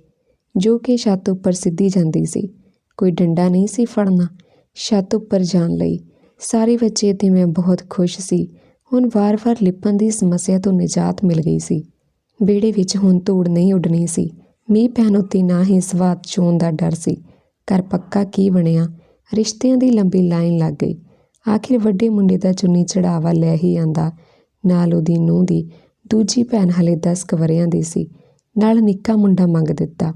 Speaker 1: ਜੋ ਕਿ ਛੱਤ ਉੱਪਰ ਸਿੱਧੀ ਜਾਂਦੀ ਸੀ। ਕੋਈ ਡੰਡਾ ਨਹੀਂ ਸੀ ਫੜਨਾ। ਛੱਤ ਉੱਪਰ ਜਾਣ ਲਈ ਸਾਰੇ ਬੱਚੇ ਤੇ ਮੈਂ ਬਹੁਤ ਖੁਸ਼ ਸੀ। ਹੁਣ ਵਾਰ-ਵਾਰ ਲਿਪਣ ਦੀ ਸਮੱਸਿਆ ਤੋਂ ਨਿਜਾਤ ਮਿਲ ਗਈ ਸੀ। ਵਿਹੜੇ ਵਿੱਚ ਹੁਣ ਧੂੜ ਨਹੀਂ ਉੱਡਣੀ ਸੀ। ਮੀਂਹ ਪੈਣ ਉੱਤੇ ਨਾ ਹੀ ਸਵਾਦ ਚੋਣ ਦਾ ਡਰ ਸੀ। ਘਰ ਪੱਕਾ ਕੀ ਬਣਿਆ? ਰਿਸ਼ਤਿਆਂ ਦੀ ਲੰਬੀ ਲਾਈਨ ਲੱਗ ਗਈ। ਆਖਿਰ ਵੱਡੇ ਮੁੰਡੇ ਦਾ ਚੁੰਨੀ ਚੜਾਵਾ ਲੈ ਹੀ ਆਂਦਾ। ਨਾਲ ਉਹਦੀ ਨੂੰਹ ਦੀ। ਦੂਜੀ ਭੈਣ ਹਲੇ 10 ਕਵਰਿਆਂ ਦੀ ਸੀ। ਨਾਲ ਨਿੱਕਾ ਮੁੰਡਾ ਮੰਗ ਦਿੱਤਾ।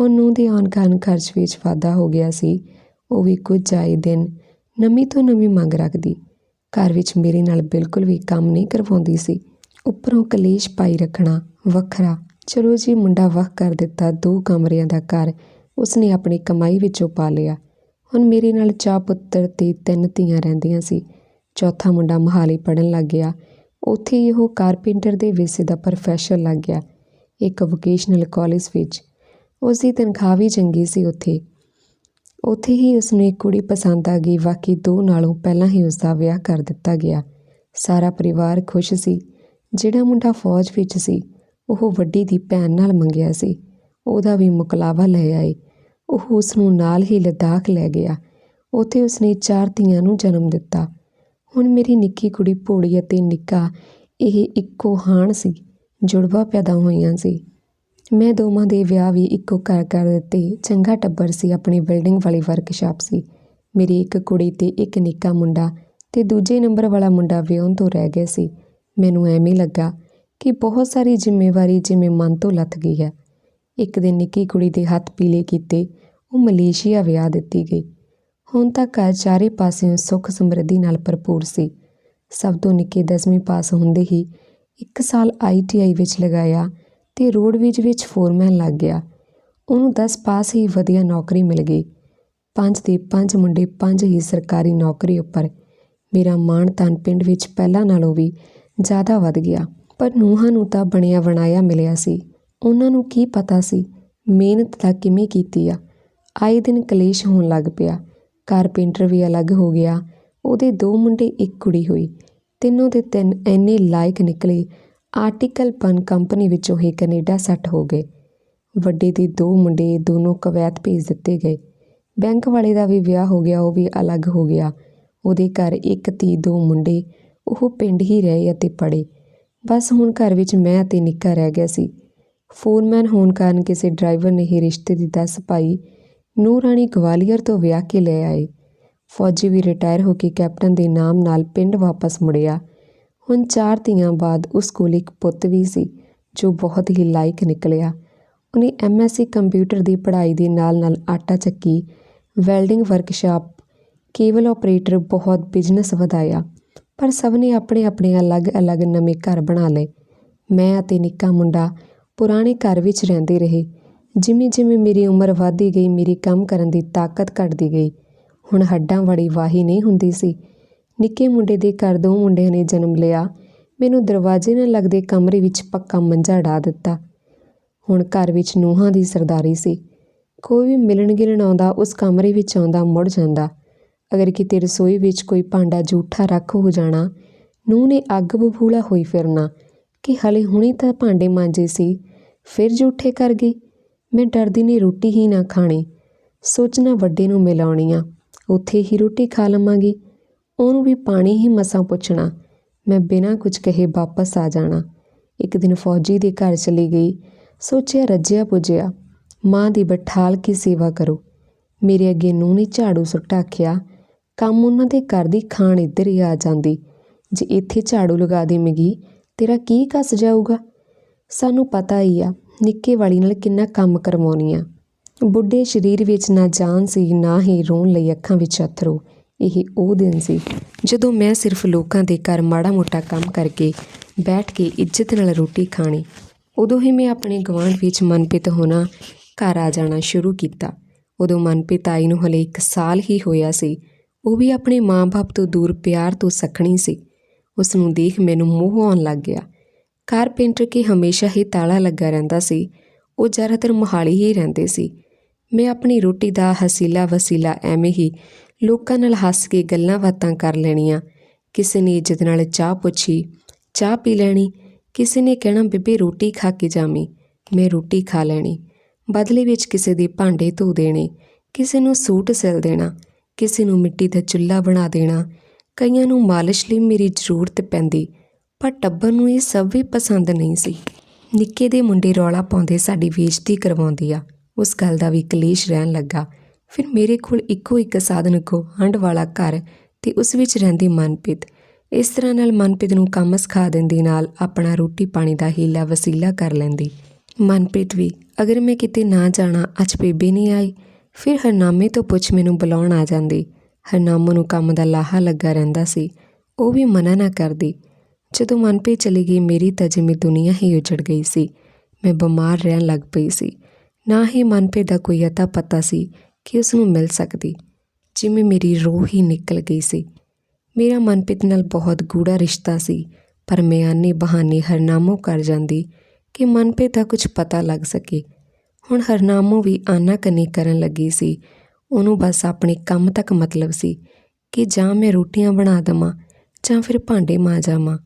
Speaker 1: ਹੁਣ ਨੂੰਹ ਦੇ ਆਉਣ ਕਾਰਨ ਖਰਚ ਵਿੱਚ ਵਾਧਾ ਹੋ ਗਿਆ ਸੀ। ਉਹ ਵੀ ਕੁਝ ਆਏ ਦਿਨ ਨਵੀਂ ਤੋਂ ਨਵੀਂ ਮੰਗ ਰੱਖਦੀ। ਘਰ ਵਿੱਚ ਮੇਰੇ ਨਾਲ ਬਿਲਕੁਲ ਵੀ ਕੰਮ ਨਹੀਂ ਕਰਵਾਉਂਦੀ ਸੀ। ਉੱਪਰੋਂ ਕਲੇਸ਼ ਪਾਈ ਰੱਖਣਾ ਵੱਖਰਾ। ਚਲੋ ਜੀ, ਮੁੰਡਾ ਵਖ ਕਰ ਦਿੱਤਾ। ਦੋ ਕਮਰਿਆਂ ਦਾ ਘਰ ਉਸਨੇ ਆਪਣੀ ਕਮਾਈ ਵਿੱਚੋਂ ਪਾ ਲਿਆ। ਹੁਣ ਮੇਰੇ ਨਾਲ ਚਾਰ ਪੁੱਤਰ ਤੇ ਤਿੰਨ ਧੀਆਂ ਰਹਿੰਦੀਆਂ ਸੀ। ਚੌਥਾ ਮੁੰਡਾ ਮਹਾਲੀ ਪੜਨ ਲੱਗ ਗਿਆ। ਉੱਥੇ ਹੀ ਉਹ ਕਾਰਪੈਂਟਰ ਦੇ ਵਿਸ਼ੇ ਦਾ ਪ੍ਰੋਫੈਸਰ ਲੱਗ ਗਿਆ। ਇੱਕ ਵੋਕੇਸ਼ਨਲ ਕਾਲਜ ਵਿੱਚ। ਉਸ ਦੀ ਤਨਖਾਹ ਵੀ ਚੰਗੀ ਸੀ ਉੱਥੇ। ਉੱਥੇ ਹੀ ਉਸ ਨੂੰ ਇੱਕ ਕੁੜੀ ਪਸੰਦ ਆ ਗਈ। ਬਾਕੀ ਦੋ ਨਾਲੋਂ ਪਹਿਲਾਂ ਹੀ ਉਸ ਦਾ ਵਿਆਹ ਕਰ ਦਿੱਤਾ ਗਿਆ। ਸਾਰਾ ਪਰਿਵਾਰ ਖੁਸ਼ ਸੀ। ਜਿਹੜਾ ਮੁੰਡਾ ਫੌਜ ਵਿੱਚ ਸੀ, ਉਹ ਵੱਡੀ ਦੀ ਭੈਣ ਨਾਲ ਮੰਗਿਆ ਸੀ। ਉਹਦਾ ਵੀ ਮੁਕਲਾਵਾ ਲੈ ਆਏ। ਉਹ ਉਸ ਨੂੰ ਨਾਲ ਹੀ ਲਦਾਖ ਲੈ ਗਿਆ। ਉੱਥੇ ਉਸਨੇ ਚਾਰ ਧੀਆਂ ਨੂੰ ਜਨਮ ਦਿੱਤਾ। ਹੁਣ ਮੇਰੀ ਨਿੱਕੀ ਕੁੜੀ ਭੋਲੀ ਅਤੇ ਨਿੱਕਾ, ਇਹ ਇੱਕੋ ਹਾਣ ਸੀ। ਜੁੜਵਾ ਪੈਦਾ ਹੋਈਆਂ ਸੀ। ਮੈਂ ਦੋਵਾਂ ਦੇ ਵਿਆਹ ਵੀ ਇੱਕੋ ਘਰ ਕਰ ਦਿੱਤੇ ਚੰਗਾ ਟੱਬਰ ਸੀ, ਆਪਣੀ ਬਿਲਡਿੰਗ ਵਾਲੀ ਵਰਕਸ਼ਾਪ ਸੀ। ਮੇਰੀ ਇੱਕ ਕੁੜੀ ਤੇ ਇੱਕ ਨਿੱਕਾ ਮੁੰਡਾ ਤੇ ਦੂਜੇ ਨੰਬਰ ਵਾਲਾ ਮੁੰਡਾ ਵਿਆਹੁਣ ਤੋਂ ਰਹਿ ਗਿਆ ਸੀ। ਮੈਨੂੰ ਐਵੇਂ ਲੱਗਾ ਕਿ ਬਹੁਤ ਸਾਰੀ ਜ਼ਿੰਮੇਵਾਰੀ ਜਿਵੇਂ ਮਨ ਤੋਂ ਲੱਥ ਗਈ ਹੈ। ਇੱਕ ਦਿਨ ਨਿੱਕੀ ਕੁੜੀ ਦੇ ਹੱਥ ਪੀਲੇ ਕੀਤੇ, ਉਹ ਮਲੇਸ਼ੀਆ ਵਿਆਹ ਦਿੱਤੀ ਗਈ। ਹੁਣ ਤਾਂ ਘਰ ਚਾਰੇ ਪਾਸਿਓਂ ਸੁੱਖ ਸਮਰਿੱਧੀ ਨਾਲ ਭਰਪੂਰ ਸੀ। ਸਭ ਤੋਂ ਨਿੱਕੇ ਦਸਵੀਂ ਪਾਸ ਹੁੰਦੇ ਹੀ ਇੱਕ ਸਾਲ ਆਈਟੀਆਈ ਵਿੱਚ ਲਗਾਇਆ ਤੇ ਰੋਡਵੇਜ ਵਿੱਚ ਫੋਰਮੈਨ ਲੱਗ ਗਿਆ। ਉਹਨੂੰ 10 ਪਾਸ ਹੀ ਵਧੀਆ ਨੌਕਰੀ ਮਿਲ ਗਈ। ਪੰਜ ਦੇ ਪੰਜ ਮੁੰਡੇ ਪੰਜ ਹੀ ਸਰਕਾਰੀ ਨੌਕਰੀ ਉੱਪਰ। ਮੇਰਾ ਮਾਣ ਤਾਨ ਪਿੰਡ ਵਿੱਚ ਪਹਿਲਾਂ ਨਾਲੋਂ ਵੀ ਜ਼ਿਆਦਾ ਵੱਧ ਗਿਆ। ਪਰ ਨੂੰਹਾਂ ਨੂੰ ਤਾਂ ਬਣਿਆ ਬਣਾਇਆ ਮਿਲਿਆ ਸੀ। ਉਹਨਾਂ ਨੂੰ ਕੀ ਪਤਾ ਸੀ ਮਿਹਨਤ ਤਾਂ ਕਿਵੇਂ ਕੀਤੀ ਆ। ਆਏ ਦਿਨ ਕਲੇਸ਼ ਹੋਣ ਲੱਗ ਪਿਆ। ਕਾਰਪੈਂਟਰ ਵੀ ਅਲੱਗ ਹੋ ਗਿਆ। ਉਹਦੇ ਦੋ ਮੁੰਡੇ ਇੱਕ ਕੁੜੀ ਹੋਈ। ਤਿੰਨੋਂ ਦੇ ਤਿੰਨ ਐਨੇ ਲਾਇਕ ਨਿਕਲੇ ਆਰਟੀਕਲ ਪਨ ਕੰਪਨੀ ਵਿੱਚੋਂ ਹੀ ਕੈਨੇਡਾ ਸੈੱਟ ਹੋ ਗਏ। ਵੱਡੇ ਦੇ ਦੋ ਮੁੰਡੇ ਦੋਨੋਂ ਕਵੈਤ ਭੇਜ ਦਿੱਤੇ ਗਏ। ਬੈਂਕ ਵਾਲੇ ਦਾ ਵੀ ਵਿਆਹ ਹੋ ਗਿਆ, ਉਹ ਵੀ ਅਲੱਗ ਹੋ ਗਿਆ। ਉਹਦੇ ਘਰ ਇੱਕ ਧੀ, ਦੋ ਮੁੰਡੇ, ਉਹ ਪਿੰਡ ਹੀ ਰਹੇ ਅਤੇ ਪੜੇ ਬਸ ਹੁਣ ਘਰ ਵਿੱਚ ਮੈਂ ਅਤੇ ਨਿੱਕਾ ਰਹਿ ਗਿਆ ਸੀ। ਫੋਰਮੈਨ ਹੋਣ ਕਾਰਨ ਕਿਸੇ ਡਰਾਈਵਰ ਨੇ ਹੀ ਰਿਸ਼ਤੇ ਦੀ ਦੱਸ ਪਾਈ ਨੂਰ ਰਾਣੀ ਗਵਾਲੀਅਰ ਤੋਂ ਵਿਆਹ ਕੇ ਲੈ ਆਏ। ਫੌਜੀ ਵੀ ਰਿਟਾਇਰ ਹੋ ਕੇ ਕੈਪਟਨ ਦੇ ਨਾਮ ਨਾਲ ਪਿੰਡ ਵਾਪਸ ਮੁੜਿਆ। ਹੁਣ ਚਾਰ ਧੀਆਂ ਬਾਅਦ ਉਸ ਕੋਲ ਇੱਕ ਪੁੱਤ ਵੀ ਸੀ, ਜੋ ਬਹੁਤ ਹੀ ਲਾਇਕ ਨਿਕਲਿਆ। ਉਹਨੇ ਐਮਐਸਸੀ ਕੰਪਿਊਟਰ ਦੀ ਪੜ੍ਹਾਈ ਦੇ ਨਾਲ ਨਾਲ ਆਟਾ ਚੱਕੀ, ਵੈਲਡਿੰਗ ਵਰਕਸ਼ਾਪ, ਕੇਬਲ ਆਪਰੇਟਰ, ਬਹੁਤ ਬਿਜ਼ਨਸ ਵਧਾਇਆ। ਪਰ ਸਭ ਨੇ ਆਪਣੇ ਆਪਣੇ ਅਲੱਗ-ਅਲੱਗ ਨਵੇਂ ਘਰ ਬਣਾ ਲਏ। ਮੈਂ ਅਤੇ ਨਿੱਕਾ ਮੁੰਡਾ ਪੁਰਾਣੇ ਘਰ ਵਿੱਚ ਰਹਿੰਦੇ ਰਹੇ। ਜਿਵੇਂ ਜਿਵੇਂ ਮੇਰੀ ਉਮਰ ਵਧਦੀ ਗਈ, ਮੇਰੀ ਕੰਮ ਕਰਨ ਦੀ ਤਾਕਤ ਘਟਦੀ ਗਈ। ਹੁਣ ਹੱਡਾਂ ਵਾਲੀ ਵਾਹੀ ਨਹੀਂ ਹੁੰਦੀ ਸੀ। ਨਿੱਕੇ ਮੁੰਡੇ ਦੇ ਘਰ ਦੋ ਮੁੰਡਿਆਂ ਨੇ ਜਨਮ ਲਿਆ। ਮੈਨੂੰ ਦਰਵਾਜ਼ੇ ਨਾਲ ਲੱਗਦੇ ਕਮਰੇ ਵਿੱਚ ਪੱਕਾ ਮੰਜਾ ਢਾ ਦਿੱਤਾ। ਹੁਣ ਘਰ ਵਿੱਚ ਨੂੰਹਾਂ ਦੀ ਸਰਦਾਰੀ ਸੀ। ਕੋਈ ਵੀ ਮਿਲਣ ਗਿਲਣ ਆਉਂਦਾ, ਉਸ ਕਮਰੇ ਵਿੱਚ ਆਉਂਦਾ, ਮੁੜ ਜਾਂਦਾ। ਅਗਰ ਕਿਤੇ ਰਸੋਈ ਵਿੱਚ ਕੋਈ ਭਾਂਡਾ ਝੂਠਾ ਰੱਖ ਹੋ ਜਾਣਾ, ਨੂੰਹ ਨੇ ਅੱਗ ਬਬੂਲਾ ਹੋਈ ਫਿਰਨਾ ਕਿ ਹਲੇ ਹੁਣੇ ਤਾਂ ਭਾਂਡੇ ਮਾਂਜੇ ਸੀ, ਫਿਰ ਝੂਠੇ ਕਰ ਗਈ। ਮੈਂ ਡਰਦੀ ਨੇ ਰੋਟੀ ਹੀ ਨਾ ਖਾਣੀ। ਸੋਚਣਾ ਵੱਡੇ ਨੂੰ ਮਿਲਾਉਣੀ ਆ। ਉੱਥੇ ਹੀ ਰੋਟੀ ਖਾ ਲਵਾਂਗੀ। ਉਹਨੂੰ ਵੀ ਪਾਣੀ ਹੀ ਮਸਾਂ ਪੁੱਛਣਾ। ਮੈਂ ਬਿਨਾਂ ਕੁਝ ਕਹੇ ਵਾਪਸ ਆ ਜਾਣਾ। ਇੱਕ ਦਿਨ ਫੌਜੀ ਦੇ ਘਰ ਚਲੀ ਗਈ। ਸੋਚਿਆ, ਰੱਜਿਆ ਪੁੱਜਿਆ, ਮਾਂ ਦੀ ਬਠਾਲ ਕੀ ਸੇਵਾ ਕਰੋ। ਮੇਰੇ ਅੱਗੇ ਨੂੰਹ ਨੇ ਝਾੜੂ ਸੁੱਟਾ ਆਖਿਆ, ਕੰਮ ਉਹਨਾਂ ਦੇ ਘਰ ਦੀ ਖਾਣ ਇੱਧਰ ਹੀ ਆ ਜਾਂਦੀ। ਜੇ ਇੱਥੇ ਝਾੜੂ ਲਗਾ ਦੇਵੇਂਗੀ, ਤੇਰਾ ਕੀ ਕੱਸ ਜਾਊਗਾ? ਸਾਨੂੰ ਪਤਾ ਹੀ ਆ, ਨਿੱਕੇ ਵਾਲੀ ਨਾਲ ਕਿੰਨਾ ਕੰਮ ਕਰਵਾਉਣੀ ਆ। ਬੁੱਢੇ ਸਰੀਰ ਵਿੱਚ ਨਾ ਜਾਨ ਸੀ, ਨਾ ਹੀ ਰੋਣ ਲਈ ਅੱਖਾਂ ਵਿੱਚ ਅਥਰੂ ਇਹ ਉਹ ਦਿਨ ਸੀ ਜਦੋਂ ਮੈਂ ਸਿਰਫ ਲੋਕਾਂ ਦੇ ਘਰ ਮਾੜਾ ਮੋਟਾ ਕੰਮ ਕਰਕੇ ਬੈਠ ਕੇ ਇੱਜ਼ਤ ਨਾਲ ਰੋਟੀ ਖਾਣੀ, ਉਦੋਂ ਹੀ ਮੈਂ ਆਪਣੇ ਗਵਾਂਢ ਵਿੱਚ ਮਨਪ੍ਰੀਤ ਹੋਣਾ ਘਰ ਆ ਜਾਣਾ ਸ਼ੁਰੂ ਕੀਤਾ। ਉਦੋਂ ਮਨਪ੍ਰੀਤ ਆਈ ਨੂੰ ਹਲੇ 1 ਸਾਲ ਹੀ ਹੋਇਆ ਸੀ। ਉਹ ਵੀ ਆਪਣੇ ਮਾਂ-ਬਾਪ ਤੋਂ ਦੂਰ ਪਿਆਰ ਤੋਂ ਸਖਣੀ ਸੀ। ਉਸ ਨੂੰ ਦੇਖ ਮੈਨੂੰ ਮੋਹ ਆਉਣ ਲੱਗ ਗਿਆ। ਕਾਰਪੈਂਟਰ ਕੇ ਹਮੇਸ਼ਾ ਹੀ ਤਾਲਾ ਲੱਗਾ ਰਹਿੰਦਾ ਸੀ। ਉਹ ਜ਼ਿਆਦਾਤਰ ਮੋਹਾਲੀ ਹੀ ਰਹਿੰਦੇ ਸੀ। ਮੈਂ ਆਪਣੀ ਰੋਟੀ ਦਾ ਹਸੀਲਾ ਵਸੀਲਾ ਐਵੇਂ ਹੀ ਲੋਕਾਂ ਨਾਲ ਹੱਸ ਕੇ ਗੱਲਾਂ ਬਾਤਾਂ ਕਰ ਲੈਣੀਆਂ। ਕਿਸੇ ਨੇ ਇੱਜ਼ਤ ਨਾਲ ਚਾਹ ਪੁੱਛੀ, ਚਾਹ ਪੀ ਲੈਣੀ। ਕਿਸੇ ਨੇ ਕਹਿਣਾ, ਬੀਬੀ, ਰੋਟੀ ਖਾ ਕੇ ਜਾਵੀਂ। ਮੈਂ ਰੋਟੀ ਖਾ ਲੈਣੀ। ਬਦਲੇ ਵਿੱਚ ਕਿਸੇ ਦੇ ਭਾਂਡੇ ਧੋ ਦੇਣੇ, ਕਿਸੇ ਨੂੰ ਸੂਟ ਸਿਲ ਦੇਣਾ, ਕਿਸੇ ਨੂੰ ਮਿੱਟੀ ਦਾ ਚੁੱਲ੍ਹਾ ਬਣਾ ਦੇਣਾ। ਕਈਆਂ ਨੂੰ ਮਾਲਿਸ਼ ਲਈ ਮੇਰੀ ਜ਼ਰੂਰਤ ਪੈਂਦੀ, ਪਰ ਟੱਬਰ ਨੂੰ ਇਹ ਸਭ ਵੀ ਪਸੰਦ ਨਹੀਂ ਸੀ। ਨਿੱਕੇ ਦੇ ਮੁੰਡੇ ਰੌਲਾ ਪਾਉਂਦੇ ਸਾਡੀ ਬੇਇੱਜ਼ਤੀ ਕਰਵਾਉਂਦੀ ਆ। ਉਸ ਗੱਲ ਦਾ ਵੀ ਕਲੇਸ਼ ਰਹਿਣ ਲੱਗਾ। ਫਿਰ ਮੇਰੇ ਕੋਲ ਇੱਕੋ ਇੱਕ ਸਾਧਨ ਕੋ ਵਾਲਾ ਘਰ ਤੇ ਉਸ ਵਿੱਚ ਰਹਿੰਦੀ ਮਨਪ੍ਰੀਤ। ਇਸ ਤਰ੍ਹਾਂ ਨਾਲ ਮਨਪ੍ਰੀਤ ਨੂੰ ਕੰਮ ਸਿਖਾ ਦਿੰਦੀ, ਨਾਲ ਆਪਣਾ ਰੋਟੀ ਪਾਣੀ ਦਾ ਹੀਲਾ ਵਸੀਲਾ ਕਰ ਲੈਂਦੀ। ਮਨਪ੍ਰੀਤ ਵੀ, ਅਗਰ ਮੈਂ ਕਿਤੇ ਨਾ ਜਾਣਾ, ਅੱਜ ਬੇਬੇ ਨਹੀਂ ਆਈ? ਫਿਰ ਹਰਨਾਮੇ ਤੋਂ ਪੁੱਛ ਮੈਨੂੰ ਬੁਲਾਉਣ ਆ ਜਾਂਦੀ। ਹਰਨਾਮਾ ਨੂੰ ਕੰਮ ਦਾ ਲਾਹਾ ਲੱਗਾ ਰਹਿੰਦਾ ਸੀ। ਉਹ ਵੀ ਮਨਾ ਨਾ ਕਰਦੀ। ਜਦੋਂ ਮਨਪ੍ਰੀਤ ਚਲੀ ਗਈ, ਮੇਰੀ ਤਾਂ ਜਿਵੇਂ ਦੁਨੀਆ ਹੀ ਉਜੜ ਗਈ ਸੀ। ਮੈਂ ਬਿਮਾਰ ਰਹਿਣ ਲੱਗ ਪਈ ਸੀ। ਨਾ ਹੀ ਮਨਪ੍ਰੀਤ ਦਾ ਕੋਈ ਅਤਾ ਪਤਾ ਸੀ। ਕਿ ਉਸ ਨੂੰ ਮਿਲ ਸਕਦੀ। ਜਿਵੇਂ ਮੇਰੀ ਰੂਹ ਹੀ ਨਿਕਲ ਗਈ ਸੀ। ਮੇਰਾ ਮਨਪ੍ਰੀਤ ਨਾਲ ਬਹੁਤ ਗੂੜਾ ਰਿਸ਼ਤਾ ਸੀ, ਪਰ ਮੈਂ ਆਨੇ ਬਹਾਨੇ ਹਰਨਾਮੋ ਕਰ ਜਾਂਦੀ ਕਿ ਮਨਪ੍ਰੀਤ ਦਾ ਕੁਝ ਪਤਾ ਲੱਗ ਸਕੇ। ਹੁਣ ਹਰਨਾਮੋ ਵੀ ਆਨਾ ਕਨੀ ਕਰਨ ਲੱਗੀ ਸੀ। ਉਹਨੂੰ ਬਸ ਆਪਣੇ ਕੰਮ ਤੱਕ ਮਤਲਬ ਸੀ ਕਿ ਜਾਂ ਮੈਂ ਰੋਟੀਆਂ ਬਣਾ ਦਵਾਂ ਜਾਂ ਫਿਰ ਭਾਂਡੇ ਮਾਂਜਾਵਾਂ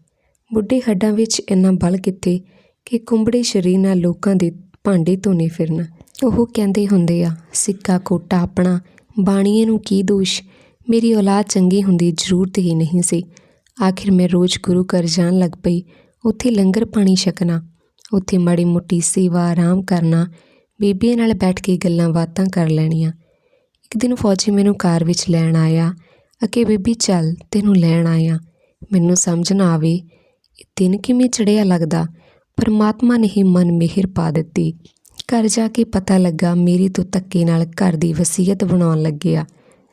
Speaker 1: ਬੁੱਢੇ ਹੱਡਾਂ ਵਿੱਚ ਇੰਨਾ ਬਲ ਕਿੱਥੇ ਕਿ ਕੁੰਬੜੇ ਸਰੀਰ ਨਾਲ ਲੋਕਾਂ ਦੇ ਭਾਂਡੇ ਧੋਣੇ ਫਿਰਨਾ। ਉਹ ਕਹਿੰਦੇ ਹੁੰਦੇ ਆ, ਸਿੱਕਾ ਕੋਟਾ ਆਪਣਾ, ਬਾਣੀਏ ਨੂੰ ਕੀ ਦੋਸ਼? ਮੇਰੀ ਔਲਾਦ ਚੰਗੀ ਹੁੰਦੀ ਜ਼ਰੂਰਤ ਹੀ ਨਹੀਂ ਸੀ। ਆਖਿਰ ਮੈਂ ਰੋਜ਼ ਗੁਰੂ ਘਰ ਜਾਣ ਲੱਗ ਪਈ। ਉੱਥੇ ਲੰਗਰ ਪਾਣੀ ਛਕਣਾ, ਉੱਥੇ ਮਾੜੀ ਮੋਟੀ ਸੇਵਾ ਆਰਾਮ ਕਰਨਾ, ਬੀਬੀਆਂ ਨਾਲ ਬੈਠ ਕੇ ਗੱਲਾਂ ਬਾਤਾਂ ਕਰ ਲੈਣੀਆਂ। ਇੱਕ ਦਿਨ ਫੌਜੀ ਮੈਨੂੰ ਕਾਰ ਵਿੱਚ ਲੈਣ ਆਇਆ। ਅਕੇ ਬੀਬੀ ਚੱਲ, ਤੈਨੂੰ ਲੈਣ ਆਇਆ। ਮੈਨੂੰ ਸਮਝ ਨਾ ਆਵੇ, ਇਹ ਦਿਨ ਕਿਵੇਂ ਚੜਿਆ ਲੱਗਦਾ। ਪਰਮਾਤਮਾ ਨੇ ਹੀ ਮਨ ਮਿਹਰ ਪਾ ਦਿੱਤੀ। ਘਰ ਜਾ ਕੇ ਪਤਾ ਲੱਗਾ ਮੇਰੀ ਤੋਂ ਧੱਕੇ ਨਾਲ ਘਰ ਦੀ ਵਸੀਅਤ ਬਣਾਉਣ ਲੱਗਿਆ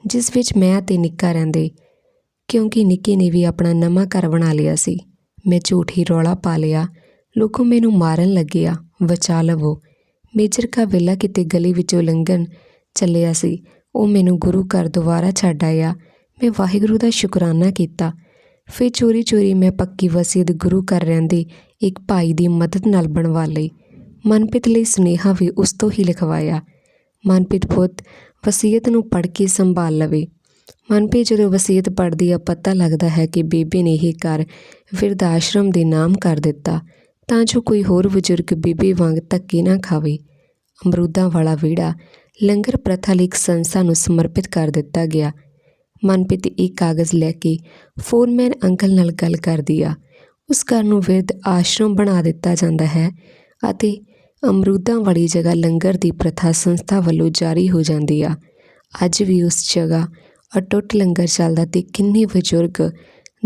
Speaker 1: ਜਿਸ ਵਿੱਚ ਮੈਂ ਤੇ ਨਿੱਕਾ ਰਹਿੰਦੇ। ਕਿਉਂਕਿ ਨਿੱਕੇ ਨੇ ਵੀ ਆਪਣਾ ਨਵਾਂ ਘਰ ਬਣਾ ਲਿਆ ਸੀ। ਮੈਂ ਝੂਠੀ ਰੌਲਾ ਪਾ ਲਿਆ। ਲੋਕੋ ਮੈਨੂੰ ਮਾਰਨ ਲੱਗਿਆ ਬਚਾ ਲਵੋ। ਮੇਜਰ ਕਾ ਵੇਲਾ ਕਿਤੇ ਗਲੀ ਵਿੱਚੋਂ ਲੰਘਣ ਚੱਲਿਆ ਸੀ। ਉਹ ਮੈਨੂੰ ਗੁਰੂ ਘਰ ਦੁਬਾਰਾ ਛੱਡ ਆਇਆ। ਮੈਂ ਵਾਹਿਗੁਰੂ ਦਾ ਸ਼ੁਕਰਾਨਾ ਕੀਤਾ। ਫਿਰ ਚੋਰੀ ਚੋਰੀ ਮੈਂ ਪੱਕੀ ਵਸੀਅਤ ਗੁਰੂ ਘਰ ਰਹਿੰਦੇ ਇੱਕ ਭਾਈ ਦੀ ਮਦਦ ਨਾਲ ਬਣਵਾ ਲਈ। ਮਨਪ੍ਰੀਤ ਲਈ ਸੁਨੇਹਾ ਵੀ ਉਸ ਤੋਂ ਹੀ ਲਿਖਵਾਇਆ। ਮਨਪ੍ਰੀਤ ਪੁੱਤ, ਵਸੀਅਤ ਨੂੰ ਪੜ੍ਹ ਕੇ ਸੰਭਾਲ ਲਵੇ। ਮਨਪ੍ਰੀਤ ਜਦੋਂ ਵਸੀਅਤ ਪੜ੍ਹਦੀ ਆ, ਪਤਾ ਲੱਗਦਾ ਹੈ ਕਿ ਬੀਬੀ ਨੇ ਇਹ ਘਰ ਵਿਰਧ ਆਸ਼ਰਮ ਦੇ ਨਾਮ ਕਰ ਦਿੱਤਾ। ਤਾਂ ਜੋ ਕੋਈ ਹੋਰ ਬਜ਼ੁਰਗ ਬੀਬੀ ਵਾਂਗ ਧੱਕੇ ਨਾ ਖਾਵੇ। ਅਮਰੂਦਾਂ ਵਾਲਾ ਵਿਹੜਾ ਲੰਗਰ ਪ੍ਰਥਾ ਲਈ ਇੱਕ ਸੰਸਥਾ ਨੂੰ ਸਮਰਪਿਤ ਕਰ ਦਿੱਤਾ ਗਿਆ। ਮਨਪ੍ਰੀਤ ਇਹ ਕਾਗਜ਼ ਲੈ ਕੇ ਫੋਰਮੈਨ ਅੰਕਲ ਨਾਲ ਗੱਲ ਕਰਦੀ ਆ। ਉਸ ਘਰ ਨੂੰ ਵਿਰਧ ਆਸ਼ਰਮ ਬਣਾ ਦਿੱਤਾ ਜਾਂਦਾ ਹੈ। ਅਤੇ ਅਮਰੂਦਾਂ ਵਾਲੀ ਜਗ੍ਹਾ ਲੰਗਰ ਦੀ ਪ੍ਰਥਾ ਸੰਸਥਾ ਵੱਲੋਂ ਜਾਰੀ ਹੋ ਜਾਂਦੀ ਆ। ਅੱਜ ਵੀ ਉਸ ਜਗ੍ਹਾ ਅਟੁੱਟ ਲੰਗਰ ਚੱਲਦਾ ਤੇ ਕਿੰਨੇ ਬਜ਼ੁਰਗ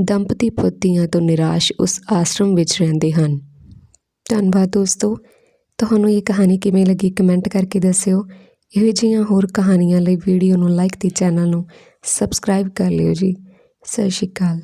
Speaker 1: ਦੰਪਤੀ ਪੁੱਤੀਆਂ ਤੋਂ ਨਿਰਾਸ਼ ਉਸ ਆਸ਼ਰਮ ਵਿੱਚ ਰਹਿੰਦੇ ਹਨ। ਧੰਨਵਾਦ ਦੋਸਤੋ। ਤੁਹਾਨੂੰ ਇਹ ਕਹਾਣੀ ਕਿਵੇਂ ਲੱਗੀ ਕਮੈਂਟ ਕਰਕੇ ਦੱਸਿਓ। ਇਹੋ ਜਿਹੀਆਂ ਹੋਰ ਕਹਾਣੀਆਂ ਲਈ ਵੀਡੀਓ ਨੂੰ ਲਾਈਕ ਤੇ ਚੈਨਲ ਨੂੰ ਸਬਸਕ੍ਰਾਈਬ ਕਰ ਲਿਓ ਜੀ। ਸਤਿ ਸ਼੍ਰੀ ਅਕਾਲ।